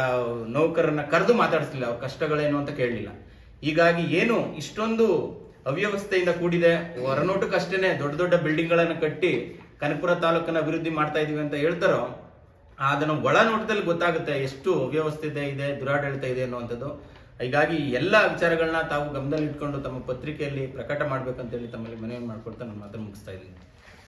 ನೌಕರನ್ನ ಕರೆದು ಮಾತಾಡಿಸ್ಲಿಲ್ಲ. ಅವ್ರ ಕಷ್ಟಗಳೇನು ಅಂತ ಕೇಳಲಿಲ್ಲ. ಹೀಗಾಗಿ ಏನು ಇಷ್ಟೊಂದು ಅವ್ಯವಸ್ಥೆಯಿಂದ ಕೂಡಿದೆ. ಹೊರನೋಟಕ್ಕಷ್ಟೇನೆ ದೊಡ್ಡ ದೊಡ್ಡ ಬಿಲ್ಡಿಂಗ್ ಗಳನ್ನ ಕಟ್ಟಿ ಕನಕಪುರ ತಾಲೂಕನ್ನ ಅಭಿವೃದ್ಧಿ ಮಾಡ್ತಾ ಇದೀವಿ ಅಂತ ಹೇಳ್ತಾರೋ ಅದನ್ನ ಒಳ ನೋಟದಲ್ಲಿ ಗೊತ್ತಾಗುತ್ತೆ ಎಷ್ಟು ಅವ್ಯವಸ್ಥೆ ಇದೆ, ದುರಾಡಳಿತ ಇದೆ ಅನ್ನುವಂಥದ್ದು. ಹೀಗಾಗಿ ಎಲ್ಲ ವಿಚಾರಗಳನ್ನ ತಾವು ಗಮನದಲ್ಲಿ ಇಟ್ಕೊಂಡು ತಮ್ಮ ಪತ್ರಿಕೆಯಲ್ಲಿ ಪ್ರಕಟ ಮಾಡ್ಬೇಕಂತೇಳಿ ತಮ್ಮಲ್ಲಿ ಮನವಿ ಮಾಡ್ಕೊಡ್ತಾ ನಾನು ಮಾತನ್ನು ಮುಗಿಸ್ತಾ ಇದ್ದೀನಿ.